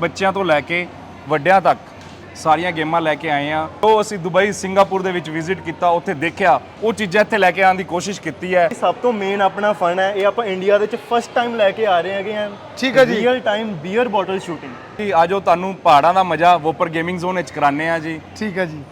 ਬੱਚਿਆਂ ਤੋਂ ਲੈ ਕੇ ਵੱਡਿਆਂ ਤੱਕ ਸਾਰੀਆਂ ਗੇਮਾਂ ਲੈ ਕੇ ਆਏ ਆ ਉਹ ਅਸੀਂ ਦੁਬਈ ਸਿੰਗਾਪੁਰ ਦੇ ਵਿੱਚ ਵਿਜ਼ਿਟ ਕੀਤਾ ਉੱਥੇ ਦੇਖਿਆ। ਉਹ ਚੀਜ਼ਾਂ ਇੱਥੇ ਲੈ ਕੇ ਆਉਣ ਦੀ ਕੋਸ਼ਿਸ਼ ਕੀਤੀ ਹੈ। ਸਭ ਤੋਂ ਮੇਨ ਆਪਣਾ ਫਨ ਹੈ ਇਹ ਆਪਾਂ ਇੰਡੀਆ ਦੇ ਵਿੱਚ ਫਸਟ ਟਾਈਮ ਲੈ ਕੇ ਆ ਰਹੇ ਹੈਗੇ ਆ ਠੀਕ ਹੈ ਜੀ। Real time beer bottle shooting ਜੀ ਆਜੋ ਤੁਹਾਨੂੰ ਪਹਾੜਾਂ ਦਾ ਮਜ਼ਾ ਵੋਪਰ ਗੇਮਿੰਗ ਜ਼ੋਨ ਵਿੱਚ ਕਰਾਣੇ ਆ ਜੀ। ਠੀਕ ਹੈ ਜੀ।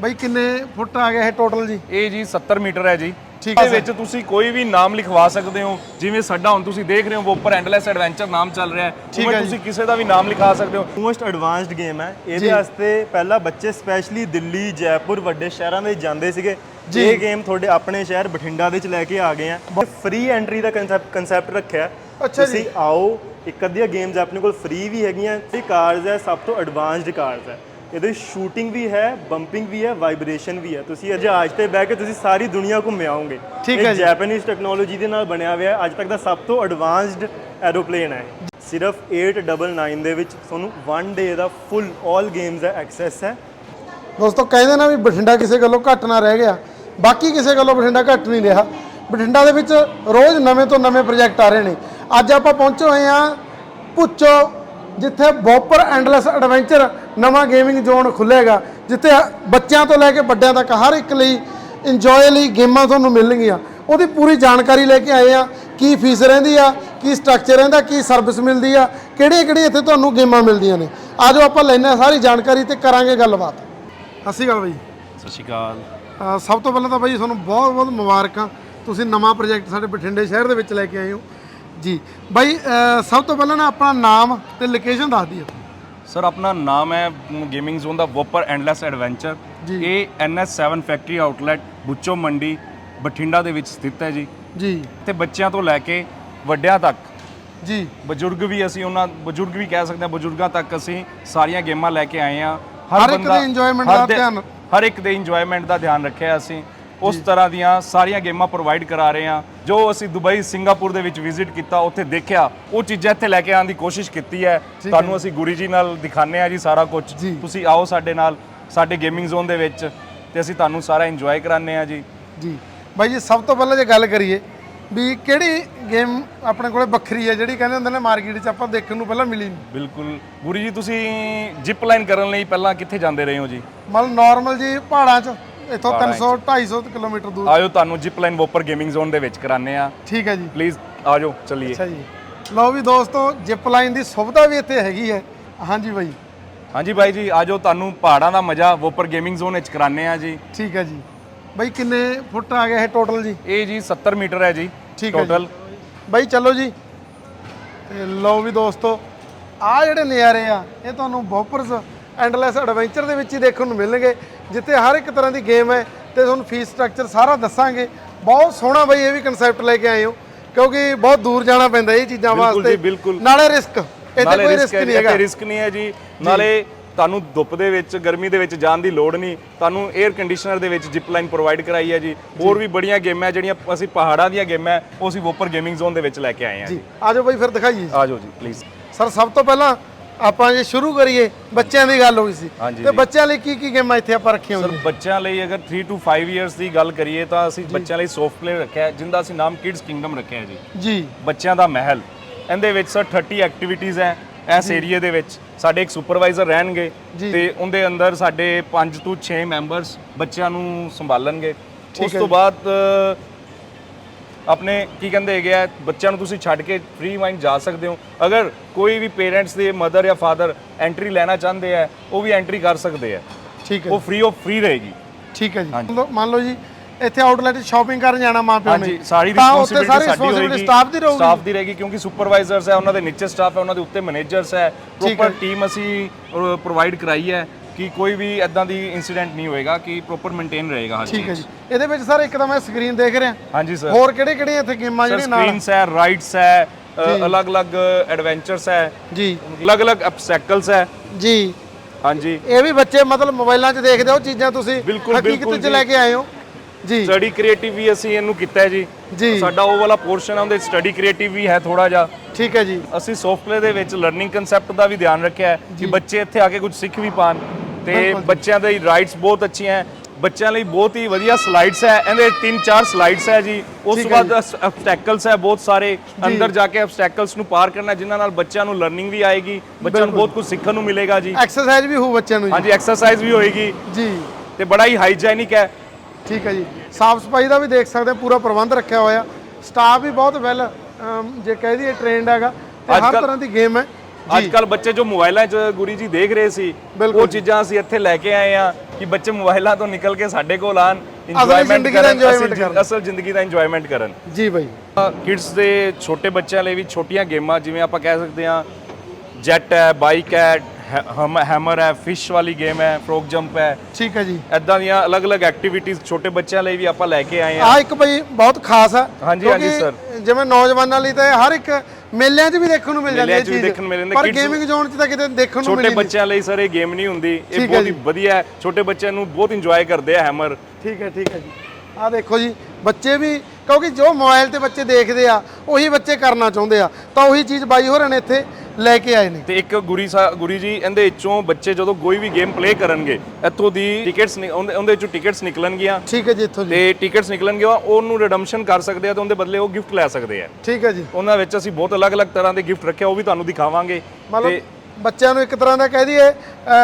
ਬਾਈ ਕਿੰਨੇ ਫੁੱਟ ਆ ਗਿਆ ਇਹ ਟੋਟਲ ਜੀ? ਇਹ ਜੀ 70 ਮੀਟਰ ਹੈ ਜੀ। ਠੀਕ ਹੈ ਵਿੱਚ ਤੁਸੀਂ ਕੋਈ ਵੀ ਨਾਮ ਲਿਖਵਾ ਸਕਦੇ ਹੋ। ਜਿਵੇਂ ਸਾਡਾ ਹੁਣ ਤੁਸੀਂ ਦੇਖ ਰਹੇ ਹੋ ਵੋਪਰ ਐਂਡਲੈਸ ਐਡਵੈਂਚਰ ਨਾਮ ਚੱਲ ਰਿਹਾ ਹੈ। ਠੀਕ ਉਵੇਂ। ਤੁਸੀਂ ਕਿਸੇ ਦਾ ਵੀ ਨਾਮ ਲਿਖਾ ਸਕਦੇ ਹੋ। ਮੋਸਟ ਐਡਵਾਂਸਡ ਗੇਮ ਹੈ। ਇਹਦੇ ਵਾਸਤੇ ਪਹਿਲਾਂ ਬੱਚੇ ਸਪੈਸ਼ਲੀ ਦਿੱਲੀ ਜੈਪੁਰ ਵੱਡੇ ਸ਼ਹਿਰਾਂ ਦੇ ਜਾਂਦੇ ਸੀਗੇ। ਇਹ ਗੇਮ ਤੁਹਾਡੇ ਆਪਣੇ ਸ਼ਹਿਰ ਬਠਿੰਡਾ ਦੇ ਵਿੱਚ ਲੈ ਕੇ ਆ ਗਏ ਆ। ਫ੍ਰੀ ਐਂਟਰੀ ਦਾ ਕਨਸੈਪਟ ਕਨਸੈਪਟ ਰੱਖਿਆ। ਅੱਛਾ ਜੀ। ਤੁਸੀਂ ਆਓ ਇੱਕ ਅੱਧੀਆਂ ਗੇਮਸ ਆਪਣੇ ਕੋਲ ਫ੍ਰੀ ਵੀ ਹੈਗੀਆਂ। ਇਹ ਕਾਰਸ ਹੈ ਸਭ ਤੋਂ ਐਡਵਾਂਸਡ ਕਾਰਸ ਹੈ। ਇਹਦੇ ਸ਼ੂਟਿੰਗ ਵੀ ਹੈ ਬੰਪਿੰਗ ਵੀ ਹੈ ਵਾਈਬ੍ਰੇਸ਼ਨ ਵੀ ਹੈ। ਤੁਸੀਂ ਜਹਾਜ਼ ਤੇ ਬਹਿ ਕੇ ਤੁਸੀਂ ਸਾਰੀ ਦੁਨੀਆ ਘੁੰਮ ਆਓਗੇ। ਠੀਕ ਇਹ ਹੈ ਜੀ। ਜੈਪਨੀਜ਼ ਟੈਕਨੋਲੋਜੀ ਦੇ ਨਾਲ ਬਣਿਆ ਹੋਇਆ ਹੈ। ਅੱਜ ਤੱਕ ਦਾ ਸਭ ਤੋਂ ਐਡਵਾਂਸਡ ਐਰੋਪਲੇਨ ਹੈ। ਸਿਰਫ 899 ਦੇ ਵਿੱਚ ਤੁਹਾਨੂੰ 1 ਡੇ ਦਾ ਫੁੱਲ 올 ਗੇਮਸ ਦਾ ਐਕਸੈਸ ਹੈ। ਦੋਸਤੋ ਕਹਿੰਦੇ ਨਾ ਵੀ ਬਠਿੰਡਾ ਕਿਸੇ ਗੱਲੋਂ ਘੱਟ ਨਾ ਰਹਿ ਗਿਆ। ਬਾਕੀ ਕਿਸੇ ਗੱਲੋਂ ਬਠਿੰਡਾ ਘੱਟ ਨਹੀਂ ਰਿਹਾ। ਬਠਿੰਡਾ ਦੇ ਵਿੱਚ ਰੋਜ਼ ਨਵੇਂ ਤੋਂ ਨਵੇਂ ਪ੍ਰੋਜੈਕਟ ਆ ਰਹੇ ਨੇ। ਅੱਜ ਆਪਾਂ ਪਹੁੰਚੇ ਹੋਏ ਆ ਪੁੱਚੋ ਜਿੱਥੇ ਬੋਪਰ ਐਂਡਲੈਸ ਐਡਵੈਂਚਰ ਨਵਾਂ ਗੇਮਿੰਗ ਜ਼ੋਨ ਖੁੱਲੇਗਾ ਜਿੱਥੇ ਬੱਚਿਆਂ ਤੋਂ ਲੈ ਕੇ ਵੱਡਿਆਂ ਤੱਕ ਹਰ ਇੱਕ ਲਈ ਇੰਜੋਏ ਲਈ ਗੇਮਾਂ ਤੁਹਾਨੂੰ ਮਿਲਣਗੀਆਂ। ਉਹਦੀ ਪੂਰੀ ਜਾਣਕਾਰੀ ਲੈ ਕੇ ਆਏ ਆ ਕੀ ਫੀਸ ਰਹਿੰਦੀ ਆ ਕੀ ਸਟਰਕਚਰ ਰਹਿੰਦਾ ਕੀ ਸਰਵਿਸ ਮਿਲਦੀ ਆ ਕਿਹੜੀਆਂ ਕਿਹੜੀਆਂ ਇੱਥੇ ਤੁਹਾਨੂੰ ਗੇਮਾਂ ਮਿਲਦੀਆਂ ਨੇ। ਆਜੋ ਆਪਾਂ ਲੈਣੇ ਸਾਰੀ ਜਾਣਕਾਰੀ ਤੇ ਕਰਾਂਗੇ ਗੱਲਬਾਤ। ਸਤਿ ਸ਼੍ਰੀ ਅਕਾਲ ਬਾਈ। ਸਤਿ ਸ਼੍ਰੀ ਅਕਾਲ। ਸਭ ਤੋਂ ਪਹਿਲਾਂ ਤਾਂ ਬਾਈ ਤੁਹਾਨੂੰ ਬਹੁਤ ਬਹੁਤ ਮੁਬਾਰਕਾਂ। ਤੁਸੀਂ ਨਵਾਂ ਪ੍ਰੋਜੈਕਟ ਸਾਡੇ ਬਠਿੰਡੇ ਸ਼ਹਿਰ ਦੇ ਵਿੱਚ ਲੈ ਕੇ ਆਏ ਹੋ। ਜੀ। ਬਾਈ ਅਹ ਸਭ ਤੋਂ ਪਹਿਲਾਂ ਨਾ ਆਪਣਾ ਨਾਮ ਤੇ ਲੋਕੇਸ਼ਨ ਦੱਸ ਦਿਓ। ਸਰ ਆਪਣਾ ਨਾਮ ਹੈ ਗੇਮਿੰਗ ਜ਼ੋਨ ਦਾ ਵੋਪਰ ਐਂਡਲੈਸ ਐਡਵੈਂਚਰ। ਜੀ। ਇਹ NS7 ਫੈਕਟਰੀ ਆਊਟਲੈਟ ਬੁੱਚੋ ਮੰਡੀ ਬਠਿੰਡਾ ਦੇ ਵਿੱਚ ਸਥਿਤ ਹੈ ਜੀ। ਜੀ। ਤੇ ਬੱਚਿਆਂ ਤੋਂ ਲੈ ਕੇ ਵੱਡਿਆਂ ਤੱਕ। ਜੀ। ਬਜ਼ੁਰਗ ਵੀ ਅਸੀਂ ਉਹਨਾਂ ਬਜ਼ੁਰਗ ਵੀ ਕਹਿ ਸਕਦੇ ਹਾਂ ਬਜ਼ੁਰਗਾਂ ਤੱਕ ਅਸੀਂ ਸਾਰੀਆਂ ਗੇਮਾਂ ਲੈ ਕੇ ਆਏ ਆ ਹਰ ਇੱਕ ਦੇ enjoyment ਦਾ ਧਿਆਨ- ਹਰ ਇੱਕ ਦੇ ਇੰਜੋਇਮੈਂਟ ਦਾ ਧਿਆਨ ਰੱਖਿਆ ਅਸੀਂ। ਉਸ ਤਰ੍ਹਾਂ ਦੀਆਂ ਸਾਰੀਆਂ ਗੇਮਾਂ ਪ੍ਰੋਵਾਈਡ ਕਰਾ ਰਹੇ ਹਾਂ। ਜੋ ਅਸੀਂ ਦੁਬਈ ਸਿੰਗਾਪੁਰ ਦੇ ਵਿੱਚ ਵਿਜ਼ਿਟ ਕੀਤਾ ਉੱਥੇ ਦੇਖਿਆ ਉਹ ਚੀਜ਼ਾਂ ਇੱਥੇ ਲੈ ਕੇ ਆਉਣ ਦੀ ਕੋਸ਼ਿਸ਼ ਕੀਤੀ ਹੈ। ਤੁਹਾਨੂੰ ਅਸੀਂ ਗੁਰੂ ਜੀ ਨਾਲ ਦਿਖਾਣੇ ਆ ਜੀ ਸਾਰਾ ਕੁਝ। ਤੁਸੀਂ ਆਓ ਸਾਡੇ ਨਾਲ ਸਾਡੇ ਗੇਮਿੰਗ ਜ਼ੋਨ ਦੇ ਵਿੱਚ ਤੇ ਅਸੀਂ ਤੁਹਾਨੂੰ ਸਾਰਾ ਇੰਜੋਏ ਕਰਾਣੇ ਆ ਜੀ। ਜੀ। ਬਾਈ ਜੀ ਸਭ ਤੋਂ ਪਹਿਲਾਂ ਜੇ ਗੱਲ ਕਰੀਏ ਵੀ ਕਿਹੜੀ ਗੇਮ ਆਪਣੇ ਕੋਲੇ ਵੱਖਰੀ ਹੈ ਜਿਹੜੀ ਕਹਿੰਦੇ ਹੁੰਦੇ ਨੇ ਮਾਰਕੀਟ 'ਚ ਆਪਾਂ ਦੇਖਣ ਨੂੰ ਪਹਿਲਾਂ ਮਿਲੀ ਨਹੀਂ? ਬਿਲਕੁਲ। ਗੁਰੂ ਜੀ ਤੁਸੀਂ ਜਿਪ ਲਾਈਨ ਕਰਨ ਲਈ ਪਹਿਲਾਂ ਕਿੱਥੇ ਜਾਂਦੇ ਰਹੇ ਹੋ ਜੀ? ਮਤਲਬ ਨਾਰਮਲ ਜੀ ਪਹਾੜਾਂ 'ਚ? ਇੱਥੋਂ 300 250 ਕਿਲੋਮੀਟਰ ਦੂਰ। ਆਜੋ ਤੁਹਾਨੂੰ ਜਿਪ ਲਾਈਨ ਵੋਪਰ ਗੇਮਿੰਗ ਜ਼ੋਨ ਦੇ ਵਿੱਚ ਕਰਾਣੇ ਆ ਠੀਕ ਹੈ ਜੀ। ਪਲੀਜ਼ ਆਜੋ ਚੱਲੀਏ। ਅੱਛਾ ਜੀ। ਲਓ ਵੀ ਦੋਸਤੋ ਜਿਪ ਲਾਈਨ ਦੀ ਸੁਵਿਧਾ ਵੀ ਇੱਥੇ ਹੈਗੀ ਹੈ। ਹਾਂਜੀ ਬਾਈ। ਹਾਂਜੀ ਬਾਈ ਜੀ ਆਜੋ ਤੁਹਾਨੂੰ ਪਹਾੜਾਂ ਦਾ ਮਜ਼ਾ ਵੋਪਰ ਗੇਮਿੰਗ ਜ਼ੋਨ ਵਿੱਚ ਕਰਾਣੇ ਆ ਜੀ। ਠੀਕ ਹੈ ਜੀ। ਬਾਈ ਕਿੰਨੇ ਫੁੱਟ ਆ ਗਿਆ ਇਹ ਟੋਟਲ ਜੀ? ਇਹ ਜੀ 70 ਮੀਟਰ ਹੈ ਜੀ ਠੀਕ ਹੈ। ਟੋਟਲ ਬਾਈ ਚਲੋ ਜੀ। ਤੇ ਲਓ ਵੀ ਦੋਸਤੋ ਆ ਜਿਹੜੇ ਨਜ਼ਾਰੇ ਆ ਇਹ ਤੁਹਾਨੂੰ ਬੋਪਰਸ ਐਂਡਲੈਸ ਐਡਵੈਂਚਰ ਦੇ ਵਿੱਚ ਹੀ ਦੇਖਣ ਨੂੰ ਮਿਲਣਗੇ। ਜਿੱਥੇ ਹਰ ਇੱਕ ਤਰ੍ਹਾਂ ਦੀ ਗੇਮ ਹੈ ਤੇ ਤੁਹਾਨੂੰ ਫੀਸ ਸਟਰਕਚਰ ਸਾਰਾ ਦੱਸਾਂਗੇ। ਬਹੁਤ ਸੋਹਣਾ ਬਾਈ ਇਹ ਵੀ ਕਨਸੈਪਟ ਲੈ ਕੇ ਆਏ ਹੋ ਕਿਉਂਕਿ ਬਹੁਤ ਦੂਰ ਜਾਣਾ ਪੈਂਦਾ ਇਹ ਚੀਜ਼ਾਂ ਵਾਸਤੇ। ਨਾਲੇ ਰਿਸਕ ਇੱਥੇ ਕੋਈ ਰਿਸਕ ਨਹੀਂ ਹੈਗਾ। ਰਿਸਕ ਨਹੀਂ ਹੈ ਜੀ। ਨਾਲੇ ਤੁਹਾਨੂੰ ਧੁੱਪ ਦੇ ਵਿੱਚ ਗਰਮੀ ਦੇ ਵਿੱਚ ਜਾਣ ਦੀ ਲੋੜ ਨਹੀਂ। ਤੁਹਾਨੂੰ 에ਅਰ ਕੰਡੀਸ਼ਨਰ ਦੇ ਵਿੱਚ ਜਿਪ ਲਾਈਨ ਪ੍ਰੋਵਾਈਡ ਕਰਾਈ ਹੈ ਜੀ। ਹੋਰ ਵੀ ਬੜੀਆਂ ਗੇਮਾਂ ਹੈ ਜਿਹੜੀਆਂ ਅਸੀਂ ਪਹਾੜਾਂ ਦੀਆਂ ਗੇਮਾਂ ਉਹ ਅਸੀਂ ਵੋਪਰ ਗੇਮਿੰਗ ਜ਼ੋਨ ਦੇ ਵਿੱਚ ਲੈ ਕੇ ਆਏ ਹਾਂ ਜੀ। ਜੀ। ਆਜੋ ਬਾਈ ਫਿਰ ਦਿਖਾਈਏ ਆਜੋ ਜੀ ਪਲੀਜ਼ ਸਰ ਸਭ ਤੋਂ ਪਹਿਲਾਂ ਆਪਾਂ ਜੇ ਸ਼ੁਰੂ ਕਰੀਏ ਬੱਚਿਆਂ ਦੀ ਗੱਲ ਹੋਈ ਸੀ। ਹਾਂਜੀ ਤੇ ਜੀ। ਬੱਚਿਆਂ ਲਈ ਕੀ ਕੀ ਗੇਮਾਂ ਇੱਥੇ ਆਪਾਂ ਰੱਖੀਆਂ ਸਰ ਹੋਈਆਂ? ਬੱਚਿਆਂ ਲਈ ਅਗਰ 3 ਟੂ 5 ਇਅਰਸ ਦੀ ਗੱਲ ਕਰੀਏ ਤਾਂ ਅਸੀਂ ਬੱਚਿਆਂ ਲਈ ਸੌਫਟ ਪਲੇ ਰੱਖਿਆ ਹੈ ਜਿੰਦਾ ਅਸੀਂ ਨਾਮ ਕਿਡਸ ਕਿੰਗਡਮ ਰੱਖਿਆ ਹੈ ਜੀ। ਜੀ। ਬੱਚਿਆਂ ਦਾ ਮਹਿਲ। ਇਹਦੇ ਵਿੱਚ ਸਰ 30 ਐਕਟੀਵਿਟੀਜ਼ ਹੈ ਇਸ ਏਰੀਆ ਦੇ ਵਿੱਚ। ਸਾਡੇ ਇੱਕ ਸੁਪਰਵਾਈਜ਼ਰ ਰਹਿਣਗੇ ਜੀ। ਤੇ ਉਹਦੇ ਅੰਦਰ ਸਾਡੇ 5 ਤੋਂ 6 ਮੈਂਬਰਸ ਬੱਚਿਆਂ ਨੂੰ ਸੰਭਾਲਣਗੇ। ਠੀਕ ਉਸ ਹੈ ਤੋਂ ਜੀ। ਬਾਅਦ ਅ, ਆਪਣੇ ਕੀ ਕਹਿੰਦੇ ਹੈਗੇ ਆ ਬੱਚਿਆਂ ਨੂੰ ਤੁਸੀਂ ਛੱਡ ਕੇ ਫ੍ਰੀ ਮਾਈਂਡ ਜਾ ਸਕਦੇ ਹੋ। ਅਗਰ ਕੋਈ ਵੀ ਪੇਰੈਂਟਸ ਦੇ ਮਦਰ ਜਾਂ ਫਾਦਰ ਐਂਟਰੀ ਲੈਣਾ ਚਾਹੁੰਦੇ ਆ ਉਹ ਵੀ ਐਂਟਰੀ ਕਰ ਸਕਦੇ ਆ। ਠੀਕ ਹੈ ਉਹ ਫ੍ਰੀ ਆਫ ਫ੍ਰੀ ਰਹੇਗੀ। ਠੀਕ ਹੈ ਜੀ। ਮੰਨ ਲਓ- ਜੀ ਇੱਥੇ ਆਊਟਲੈਟ ਸ਼ਾਪਿੰਗ ਕਰਨ ਜਾਣਾ ਮਾਂ ਪਿਓ ਨੇ ਹਾਂਜੀ ਸਾਰੀ ਰਿਸਪੌਂਸਿਬਿਲਟੀ ਸਟਾਫ ਦੀ ਰਹੂਗੀ। ਸਟਾਫ ਦੀ ਰਹੇਗੀ ਕਿਉਂਕਿ ਸੁਪਰਵਾਈਜ਼ਰਸ ਹੈ ਉਹਨਾਂ ਦੇ ਨੀਚੇ ਸਟਾਫ ਹੈ ਉਹਨਾਂ ਦੇ ਉੱਤੇ ਮੈਨੇਜਰਸ ਹੈ। ਪ੍ਰੋਪਰ। ਟੀਮ ਅਸੀਂ ਪ੍ਰੋਵਾਈਡ ਕਰਾਈ ਹੈ। ਕਿ ਕੋਈ ਵੀ ਐਦਾਂ ਦੀ ਇਨਸੀਡੈਂਟ ਨਹੀਂ ਹੋਏਗਾ ਕਿ ਪ੍ਰੋਪਰ ਮੇਨਟੇਨ ਰਹੇਗਾ ਹਰ ਠੀਕ ਹੈ। ਜੀ। ਇਹਦੇ ਵਿੱਚ ਸਰ ਇੱਕ ਤਾਂ ਮੈਂ ਸਕਰੀਨ ਦੇਖ ਰਿਹਾ। ਹਾਂਜੀ ਸਰ ਹੋਰ ਕਿਹੜੇ ਕਿਹੜੇ ਇੱਥੇ ਗੇਮਾਂ ਜਿਹੜੀਆਂ ਨਾਲ ਸਕਰੀਨਸ ਹੈ ਰਾਈਡਸ ਹੈ ਅਲੱਗ-ਅਲੱਗ ਐਡਵੈਂਚਰਸ ਹੈ। ਜੀ। ਅਲੱਗ-ਅਲੱਗ ਅਬਸਟੈਕਲਸ ਹੈ। ਜੀ। ਹਾਂਜੀ। ਇਹ ਵੀ ਬੱਚੇ ਮਤਲਬ ਮੋਬਾਈਲਾਂ 'ਚ ਦੇਖਦੇ ਹੋ ਚੀਜ਼ਾਂ ਤੁਸੀਂ ਬਿਲਕੁਲ, ਹਕੀਕਤ ਬਿਲਕੁਲ 'ਚ। ਲੈ ਕੇ ਆਏ ਹੋ। ਜੀ। ਸਟੱਡੀ ਕ੍ਰੀਏਟਿਵ ਵੀ ਅਸੀਂ ਇਹਨੂੰ ਕੀਤਾ ਹੈ ਜੀ। ਜੀ। ਸਾਡਾ ਉਹ ਵਾਲਾ ਪੋਰਸ਼ਨ ਹੈ ਉਹਦੇ ਸਟੱਡੀ ਕ੍ਰੀਏਟਿਵ ਵੀ ਹੈ ਥੋੜਾ ਜਿਹਾ। ਠੀਕ ਹੈ ਜੀ। ਅਸੀਂ ਸੌਫਟਵੇਅਰ ਦੇ ਵਿੱਚ ਲਰਨਿੰਗ ਕਨਸੈਪਟ ਦਾ ਵੀ ਧਿਆਨ ਰੱਖਿਆ ਹੈ ਕਿ ਬੱਚੇ ਇੱਥੇ ਆ ਕੇ ਕੁਝ ਸਿੱਖ ਵੀ ਪਾਣ ਤੇ। ਬੱਚਿਆਂ ਦੀ ਰਾਈਟਸ ਬਹੁਤ ਅੱਛੀਆਂ ਹੈ। ਬੱਚਿਆਂ ਲਈ ਬਹੁਤ ਹੀ ਵਧੀਆ ਸਲਾਈਡਸ ਹੈ। ਇਹਦੇ ਤਿੰਨ ਚਾਰ ਸਲਾਈਡਸ ਹੈ ਜੀ। ਉਸ ਤੋਂ ਬਾਅਦ ਅਬਸਟੈਕਲਸ ਹੈ ਬਹੁਤ ਸਾਰੇ। ਅੰਦਰ ਜਾ ਕੇ ਅਬਸਟੈਕਲਸ ਨੂੰ ਪਾਰ ਕਰਨਾ ਜਿਨ੍ਹਾਂ ਨਾਲ ਬੱਚਿਆਂ ਨੂੰ ਲਰਨਿੰਗ ਵੀ ਆਏਗੀ। ਬੱਚਿਆਂ ਨੂੰ ਬਹੁਤ ਕੁਝ ਸਿੱਖਣ ਨੂੰ ਮਿਲੇਗਾ ਜੀ। ਐਕਸਰਸਾਈਜ਼ ਵੀ ਹੋਊ ਬੱਚਿਆਂ ਨੂੰ ਜੀ। ਹਾਂਜੀ ਐਕਸਰਸਾਈਜ਼ ਵੀ ਹੋਏਗੀ। ਜੀ। ਤੇ ਬੜਾ ਹੀ ਹਾਈਜੈਨਿਕ ਹੈ। ਠੀਕ ਹੈ ਜੀ। ਸਾਫ਼ ਸਫ਼ਾਈ ਦਾ ਵੀ ਦੇਖ ਸਕਦੇ ਪੂਰਾ ਪ੍ਰਬੰਧ ਰੱਖਿਆ ਹੋਇਆ। ਸਟਾਫ ਵੀ ਬਹੁਤ ਵੈਲ ਜੇ ਕਹਿ ਦਈਏ ਟ੍ਰੇਨਡ ਹੈਗਾ। ਤੇ ਹਰ ਤਰ੍ਹਾਂ ਦੀ ਗੇਮ ਹੈ। ਅੱਜ ਕੱਲ ਬੱਚੇ ਜੋ ਮੋਬਾਈਲਾਂ 'ਚ ਗੁਰੀ ਜੀ ਦੇਖ ਰਹੇ ਸੀ ਉਹ ਚੀਜ਼ਾਂ ਅਸੀਂ ਇੱਥੇ ਲੈ ਕੇ ਆਏ ਆ ਕਿ ਬੱਚੇ ਮੋਬਾਈਲਾਂ ਤੋਂ ਨਿਕਲ ਕੇ ਸਾਡੇ ਕੋਲ ਆਣ ਇੰਜੋਇਮੈਂਟ ਕਰਨ। ਅਸਲ ਜ਼ਿੰਦਗੀ ਦਾ ਇੰਜੋਇਮੈਂਟ ਕਰਨ। ਜੀ ਬਾਈ। ਕਿਡਸ ਦੇ ਛੋਟੇ ਬੱਚਿਆਂ ਲਈ ਵੀ ਛੋਟੀਆਂ ਗੇਮਾਂ ਜਿਵੇਂ ਆਪਾਂ ਕਹਿ ਸਕਦੇ ਹਾਂ ਜੈਟ ਹੈ ਬਾਈਕ ਹੈ ਹੈਮਰ ਹੈ ਫਿਸ਼ ਵਾਲੀ ਗੇਮ ਹੈ ਫਰੋਕ ਜੰਪ ਹੈ। ਠੀਕ ਹੈ ਜੀ। ਐਦਾਂ ਦੀਆਂ ਅਲੱਗ-ਅਲੱਗ ਐਕਟੀਵਿਟੀਜ਼ ਛੋਟੇ ਬੱਚਿਆਂ ਲਈ ਵੀ ਆਪਾਂ ਲੈ ਕੇ ਆਏ ਆ ਆ ਇੱਕ ਬਈ ਬਹੁਤ ਖਾਸ ਆ ਹਾਂਜੀ, ਹਾਂਜੀ, ਕਿਉਂਕਿ ਜਿਵੇਂ ਨੌਜਵਾਨਾਂ ਲਈ ਤਾਂ ਹਰ ਇੱਕ ਮੇਲਿਆਂ 'ਚ ਵੀ ਦੇਖਣ ਨੂੰ ਮਿਲ ਜਾਂਦੀ ਹੈ ਚੀਜ਼। ਦੇਖਣ ਮਿਲ ਜਾਂਦੀ, ਪਰ ਗੇਮਿੰਗ ਜ਼ੋਨ 'ਚ ਤਾਂ ਕਿਤੇ ਦੇਖਣ ਨੂੰ ਛੋਟੇ ਮਿਲੀ ਨਹੀਂ। ਬੱਚਿਆਂ ਲਈ ਸਰ ਇਹ ਗੇਮ ਨਹੀਂ ਹੁੰਦੀ। ਇਹ ਬਹੁਤ ਹੀ ਜੀ। ਵਧੀਆ ਹੈ। ਛੋਟੇ ਬੱਚਿਆਂ ਨੂੰ ਬਹੁਤ ਇੰਜੋਏ ਕਰਦੇ ਆ ਹੈਮਰ ਠੀਕ ਹੈ ਠੀਕ ਹੈ ਜੀ। ਆ ਦੇਖੋ ਜੀ ਬੱਚੇ ਵੀ ਕਿਉਂਕਿ ਜੋ ਮੋਬਾਈਲ ਤੇ ਬੱਚੇ ਦੇਖਦੇ ਆ ਉਹੀ ਬੱਚੇ ਕਰਨਾ ਚਾਹੁੰਦੇ ਆ। ਤਾਂ ਉਹੀ ਚੀਜ਼ ਬਾਈ ਹੋਰਾਂ ਨੇ ਇੱਥੇ ਲੈ ਕੇ ਆਏ ਨੇ। ਤੇ ਇੱਕ ਗੁਰੀ ਸਾ ਗੁਰੀ ਜੀ ਇਹਦੇ ਵਿੱਚੋਂ ਬੱਚੇ ਜਦੋਂ ਕੋਈ ਵੀ ਗੇਮ ਪਲੇ ਕਰਨਗੇ ਇੱਥੋਂ ਦੀ ਟਿਕਟਸ ਉਹਦੇ ਵਿੱਚੋਂ ਟਿਕਟਸ ਨਿਕਲਣਗੀਆਂ। ਠੀਕ ਹੈ ਜੀ ਇੱਥੋਂ ਜੀ। ਤੇ ਟਿਕਟਸ ਨਿਕਲਣਗੇ ਉਹਨੂੰ ਰਿਡਮਸ਼ਨ ਕਰ ਸਕਦੇ ਆ ਤੇ ਉਹਦੇ ਬਦਲੇ ਉਹ ਗਿਫਟ ਲੈ ਸਕਦੇ ਆ। ਠੀਕ ਹੈ ਜੀ। ਉਹਨਾਂ ਵਿੱਚ ਅਸੀਂ ਬਹੁਤ ਅਲੱਗ-ਅਲੱਗ ਤਰ੍ਹਾਂ ਦੇ ਗਿਫਟ ਰੱਖਿਆ ਉਹ ਵੀ ਤੁਹਾਨੂੰ ਦਿਖਾਵਾਂਗੇ। ਮਤਲਬ ਬੱਚਿਆਂ ਨੂੰ ਇੱਕ ਤਰ੍ਹਾਂ ਦਾ ਕਹਿ ਦਈਏ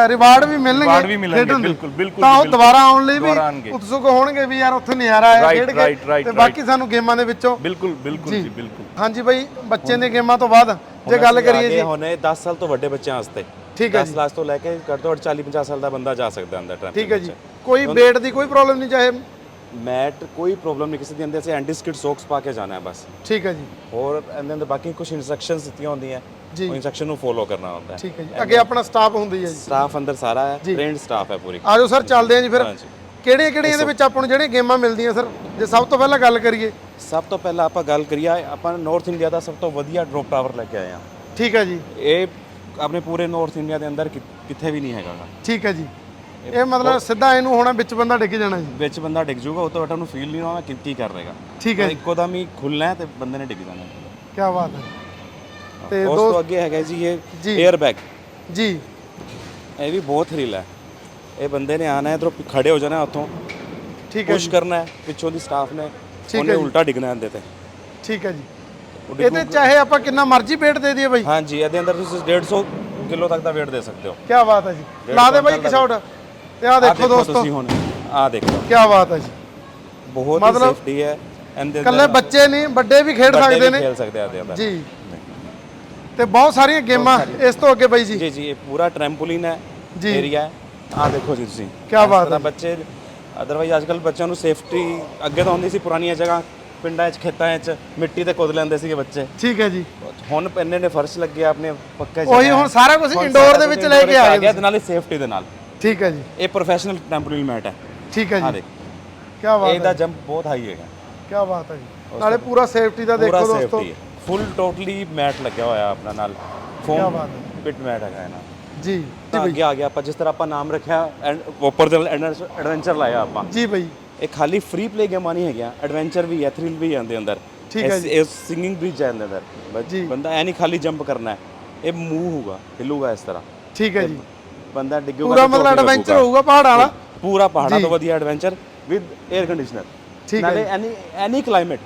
ਰਿਵਾਰਡ ਵੀ ਮਿਲਣਗੇ Reward ਵੀ ਮਿਲਣਗੇ, ਖੇਡਣ ਦੇ। ਬਿਲਕੁਲ, ਬਿਲਕੁਲ ਤਾਂ ਉਹ ਬਿਲਕੁਲ। ਦੁਬਾਰਾ ਆਉਣ ਲਈ ਵੀ ਦੁਬਾਰਾ ਆਉਣਗੇ। ਉਤਸੁਕ ਹੋਣਗੇ ਵੀ ਯਾਰ ਉੱਥੇ ਨਜ਼ਾਰਾ ਆਇਆ Right, ਖੇਡ ਕੇ। right, ਤੇ ਬਾਕੀ ਸਾਨੂੰ ਗੇਮਾਂ ਦੇ ਵਿੱਚੋਂ ਬਿਲਕੁਲ ਬਿਲਕੁਲ ਜੀ। ਬਿਲਕੁਲ। ਹਾਂਜੀ ਬਾਈ ਬੱਚੇ ਦੇ ਗੇਮਾਂ ਤੋਂ ਬਾਅਦ ਜੇ ਗੱਲ ਕਰੀਏ ਜੀ ਹੁਣੇ 10 ਸਾਲ ਤੋਂ ਵੱਡੇ ਬੱਚਿਆਂ ਵਾਸਤੇ। ਠੀਕ ਹੈ 10 ਕਲਾਸ ਤੋਂ ਲੈ ਕੇ ਘੱਟ ਤੋਂ ਘੱਟ 40 50 ਸਾਲ ਦਾ ਬੰਦਾ ਜਾ ਸਕਦਾ ਅੰਦਰ ਟ੍ਰੈਂਪ ਠੀਕ ਹੈ ਜੀ। ਕੋਈ weight ਦੀ ਕੋਈ ਪ੍ਰੋਬਲਮ ਨਹੀਂ ਚਾਹੇ ਮੈਟ ਕੋਈ ਪ੍ਰੋਬਲਮ ਨਹੀਂ ਕਿਸੇ ਦੇ। ਅੰਦਰ ਸੇ ਐਂਟੀ ਸਕਿਡ ਸੌਕਸ ਪਾ ਕੇ ਜਾਣਾ ਹੈ ਬਸ। ਠੀਕ ਹੈ ਜੀ। ਹੋਰ ਇਹਦੇ ਅੰਦਰ ਬਾਕੀ ਕੁਝ ਇਨਸਟਰਕਸ਼ਨਸ ਦਿੱਤੀਆਂ ਹੁੰਦੀਆਂ। ਜੀ। ਉਹ ਇਨਸਟਰਕਸ਼ਨ ਨੂੰ ਫੋਲੋ ਕਰਨਾ ਹੁੰਦਾ ਹੈ। ਠੀਕ ਹੈ ਜੀ। ਅੱਗੇ ਆਪਣਾ ਸਟਾਫ ਹੁੰਦੀ ਹੈ ਜੀ। ਸਟਾਫ ਅੰਦਰ ਸਾਰਾ ਹੈ। ਟ੍ਰੇਨਡ ਸਟਾਫ ਹੈ ਪੂਰੀ। ਆਜੋ ਸਰ ਚੱਲਦੇ ਹਾਂ ਜੀ ਫਿਰ। ਹਾਂਜੀ। ਕਿਹੜੀਆਂ ਕਿਹੜੀਆਂ ਇਹਦੇ ਵਿੱਚ ਆਪਾਂ ਨੂੰ ਜਿਹੜੀਆਂ ਗੇਮਾਂ ਮਿਲਦੀਆਂ ਸਰ? ਜੇ ਸਭ ਤੋਂ ਪਹਿਲਾਂ ਗੱਲ ਕਰੀਏ। ਸਭ ਤੋਂ ਪਹਿਲਾਂ ਆਪਾਂ ਗੱਲ ਕਰੀਏ ਆਪਾਂ ਨਾਰਥ ਇੰਡੀਆ ਦਾ ਸਭ ਤੋਂ ਵਧੀਆ ਡ੍ਰੌਪ ਟਾਵਰ ਲੈ ਕੇ ਆਏ ਹਾਂ। ਠੀਕ ਹੈ ਜੀ। ਇਹ ਆਪਣੇ ਪੂਰੇ ਨਾਰਥ ਇੰਡੀਆ ਦੇ ਅੰਦਰ ਕਿੱਥੇ ਵੀ ਨਹੀਂ ਹੈਗਾ ਗਾ। ਠੀਕ ਹੈ ਜੀ। ਇਹ ਮਤਲਬ ਸਿੱਧਾ ਇਹਨੂੰ ਹੋਣਾ ਵਿੱਚ ਬੰਦਾ ਡਿੱਗ ਜਾਣਾ ਜੀ। ਵਿੱਚ ਬੰਦਾ ਡਿੱਗ ਜਾਊਗਾ ਉਹ ਤੋਂ ਬਟਾ ਨੂੰ ਫੀਲ ਨਹੀਂ ਹੋਣਾ ਕਿ ਕੀ ਕਰ ਰਹੇਗਾ ਠੀਕ ਹੈ ਇੱਕੋ ਦਮ ਹੀ ਖੁੱਲਣਾ ਹੈ ਤੇ ਬੰਦੇ ਨੇ ਡਿੱਗ ਜਾਣਾ। ਕੀ ਬਾਤ ਹੈ। ਤੇ ਉਸ ਤੋਂ ਅੱਗੇ ਹੈਗਾ ਜੀ ਇਹ ਜੀ। 에ਅਰ ਬੈਗ ਜੀ। ਇਹ ਵੀ ਬਹੁਤ ਥ੍ਰਿਲ ਹੈ। ਇਹ ਬੰਦੇ ਨੇ ਆਣਾ ਹੈ ਇਧਰੋਂ ਖੜੇ ਹੋ ਜਾਣਾ ਉੱਥੋਂ। ਠੀਕ ਹੈ ਪੁਸ਼ ਕਰਨਾ ਹੈ ਪਿੱਛੋਂ ਦੀ ਸਟਾਫ ਨੇ। ਹੈ ਉਹਨੇ ਜੀ। ਉਲਟਾ ਡਿੱਗਣਾ ਇਹਦੇ ਤੇ। ਠੀਕ ਹੈ ਜੀ। ਇਹਦੇ ਚਾਹੇ ਆਪਾਂ ਕਿੰਨਾ ਮਰਜ਼ੀ weight ਦੇ ਦਈਏ ਬਾਈ। ਹਾਂਜੀ ਇਹਦੇ ਅੰਦਰ ਤੁਸੀਂ 150 ਕਿਲੋ ਤੱਕ ਦਾ weight ਦੇ ਸਕਦੇ ਹੋ। ਕੀ ਬਾਤ ਹੈ ਜੀ। ਲਾ ਦੇ ਬਾਈ ਇੱਕ ਸ਼ਾਟ ਤੇ ਆਹ ਦੇਖੋ ਦੋਸਤੋ। ਤੁਸੀਂ ਹੁਣ। ਆਹ ਦੇਖੋ। ਕੀ ਬਾਤ ਹੈ ਜੀ। ਬਹੁਤ ਹੀ ਮਤਲਬ ਸੇਫਟੀ ਹੈ। ਇਹਦੇ ਕੱਲੇ ਬੱਚੇ ਨਹੀਂ ਵੱਡੇ ਵੀ ਖੇਡ ਵੱਡੇ ਸਕਦੇ ਵੀ ਨੇ। ਖੇਲ ਸਕਦੇ ਆ ਇਹਦੇ ਅੰਦਰ। ਜੀ। ਤੇ ਬਹੁਤ ਸਾਰੀਆਂ ਗੇਮਾਂ ਇਸ ਤੋਂ ਅੱਗੇ ਬਾਈ ਜੀ। ਜੀ ਜੀ ਇਹ ਪੂਰਾ ਟ੍ਰੈਂਪੋਲਿਨ ਹੈ। ਜੀ। ਏਰੀਆ ਹੈ। ਆਹ ਦੇਖੋ ਜੀ ਤੁਸੀਂ। ਕਿਆ ਇਸ ਬਾਤ ਤਰ੍ਹਾਂ ਹੈ। ਬੱਚੇ ਅਦਰਵਾਈਜ਼ ਅੱਜਕੱਲ ਬੱਚਿਆਂ ਨੂੰ ਸੇਫਟੀ ਅੱਗੇ ਤਾਂ ਹੁੰਦੀ ਸੀ ਪੁਰਾਣੀਆਂ ਜਗ੍ਹਾ ਪਿੰਡਾਂ 'ਚ ਖੇਤਾਂ 'ਚ ਮਿੱਟੀ ਤੇ ਕੁੱਦ ਲੈਂਦੇ ਸੀਗੇ ਬੱਚੇ। ਠੀਕ ਹੈ ਜੀ। ਹੁਣ ਇੰਨੇ ਨੇ ਫਰਸ਼ ਲੱਗੇ ਆ ਆਪਣੇ ਪੱਕੇ ਉਹੀ ਹੁਣ ਸਾਰਾ ਕੁਝ ਇੰਡੋਰ ਦੇ ਵਿੱਚ ਲੈ ਕੇ ਆ ਗਏ ਤੇ ਨਾਲੇ ਸੇਫਟੀ ਦੇ ਨਾਲ। ਠੀਕ ਹੈ ਜੀ। ਇਹ ਪ੍ਰੋਫੈਸ਼ਨਲ ਟੈਂਪੋਰਲ ਮੈਟ ਹੈ। ਠੀਕ ਹੈ ਆ ਜੀ ਦੇਖ। ਕੀ ਬਾਤ ਇਹਦਾ ਜੰਪ ਬਹੁਤ ਹਾਈ ਹੈਗਾ। ਕੀ ਬਾਤ ਹੈ ਜੀ। ਨਾਲੇ ਪੂਰਾ ਸੇਫਟੀ ਦਾ ਪੂਰਾ ਦੇਖੋ ਦੋਸਤੋ। ਸੇਫਟੀ ਹੈ। ਫੁੱਲ ਟੋਟਲੀ ਮੈਟ ਲੱਗਿਆ ਹੋਇਆ ਆਪਣਾ ਨਾਲ। ਕਿਆ ਫੋਮ ਬਾਤ ਹੈ। ਪਿਟ ਮੈਟ ਹੈਗਾ ਇਹਨਾਂ ਜੀ ਤਾਂ ਅੱਗੇ ਆ ਗਿਆ ਆਪਾਂ ਜਿਸ ਤਰ੍ਹਾਂ ਆਪਾਂ ਨਾਮ ਰੱਖਿਆ ਉੱਪਰ ਦੇ ਐਡਵੈਂਚਰ ਲਾਇਆ ਆਪਾਂ। ਜੀ ਬਾਈ। ਇਹ ਖਾਲੀ ਫ੍ਰੀ ਪਲੇ ਗੇਮਾਂ ਨਹੀਂ ਹੈਗੀਆਂ ਐਡਵੈਂਚਰ ਵੀ ਹੈ ਥ੍ਰਿਲ ਵੀ ਹੈ ਇਹਦੇ ਅੰਦਰ। ਠੀਕ ਹੈ ਇਸ- ਇਹ ਸਿੰਗਿੰਗ ਬ੍ਰਿਜ ਹੈ ਇਹਦੇ ਅੰਦਰ। ਜੀ। ਬੰਦਾ ਐ ਨਹੀਂ ਖਾਲੀ ਜੰਪ ਕਰਨਾ ਹੈ। ਇਹ ਮੂਵ ਹੋਊਗਾ ਹਿੱਲੂਗਾ ਇਸ ਤਰ੍ਹਾਂ। ਠੀਕ ਹੈ ਜੀ। ਬੰਦਾ ਡਿੱਗੂਗਾ ਪੂਰਾ ਮਤਲਬ ਐਡਵੈਂਚਰ। ਹੋਊਗਾ ਪਹਾੜਾਂ ਵਾਲਾ? ਪੂਰਾ ਪਹਾੜਾਂ ਜੀ। ਤੋਂ ਵਧੀਆ ਐਡਵੈਂਚਰ ਵਿਦ 에ਅਰ ਕੰਡੀਸ਼ਨਰ ਠੀਕ ਹੈ ਨਾਲੇ ਐਨੀ ਐਨੀ ਕਲਾਈਮੇਟ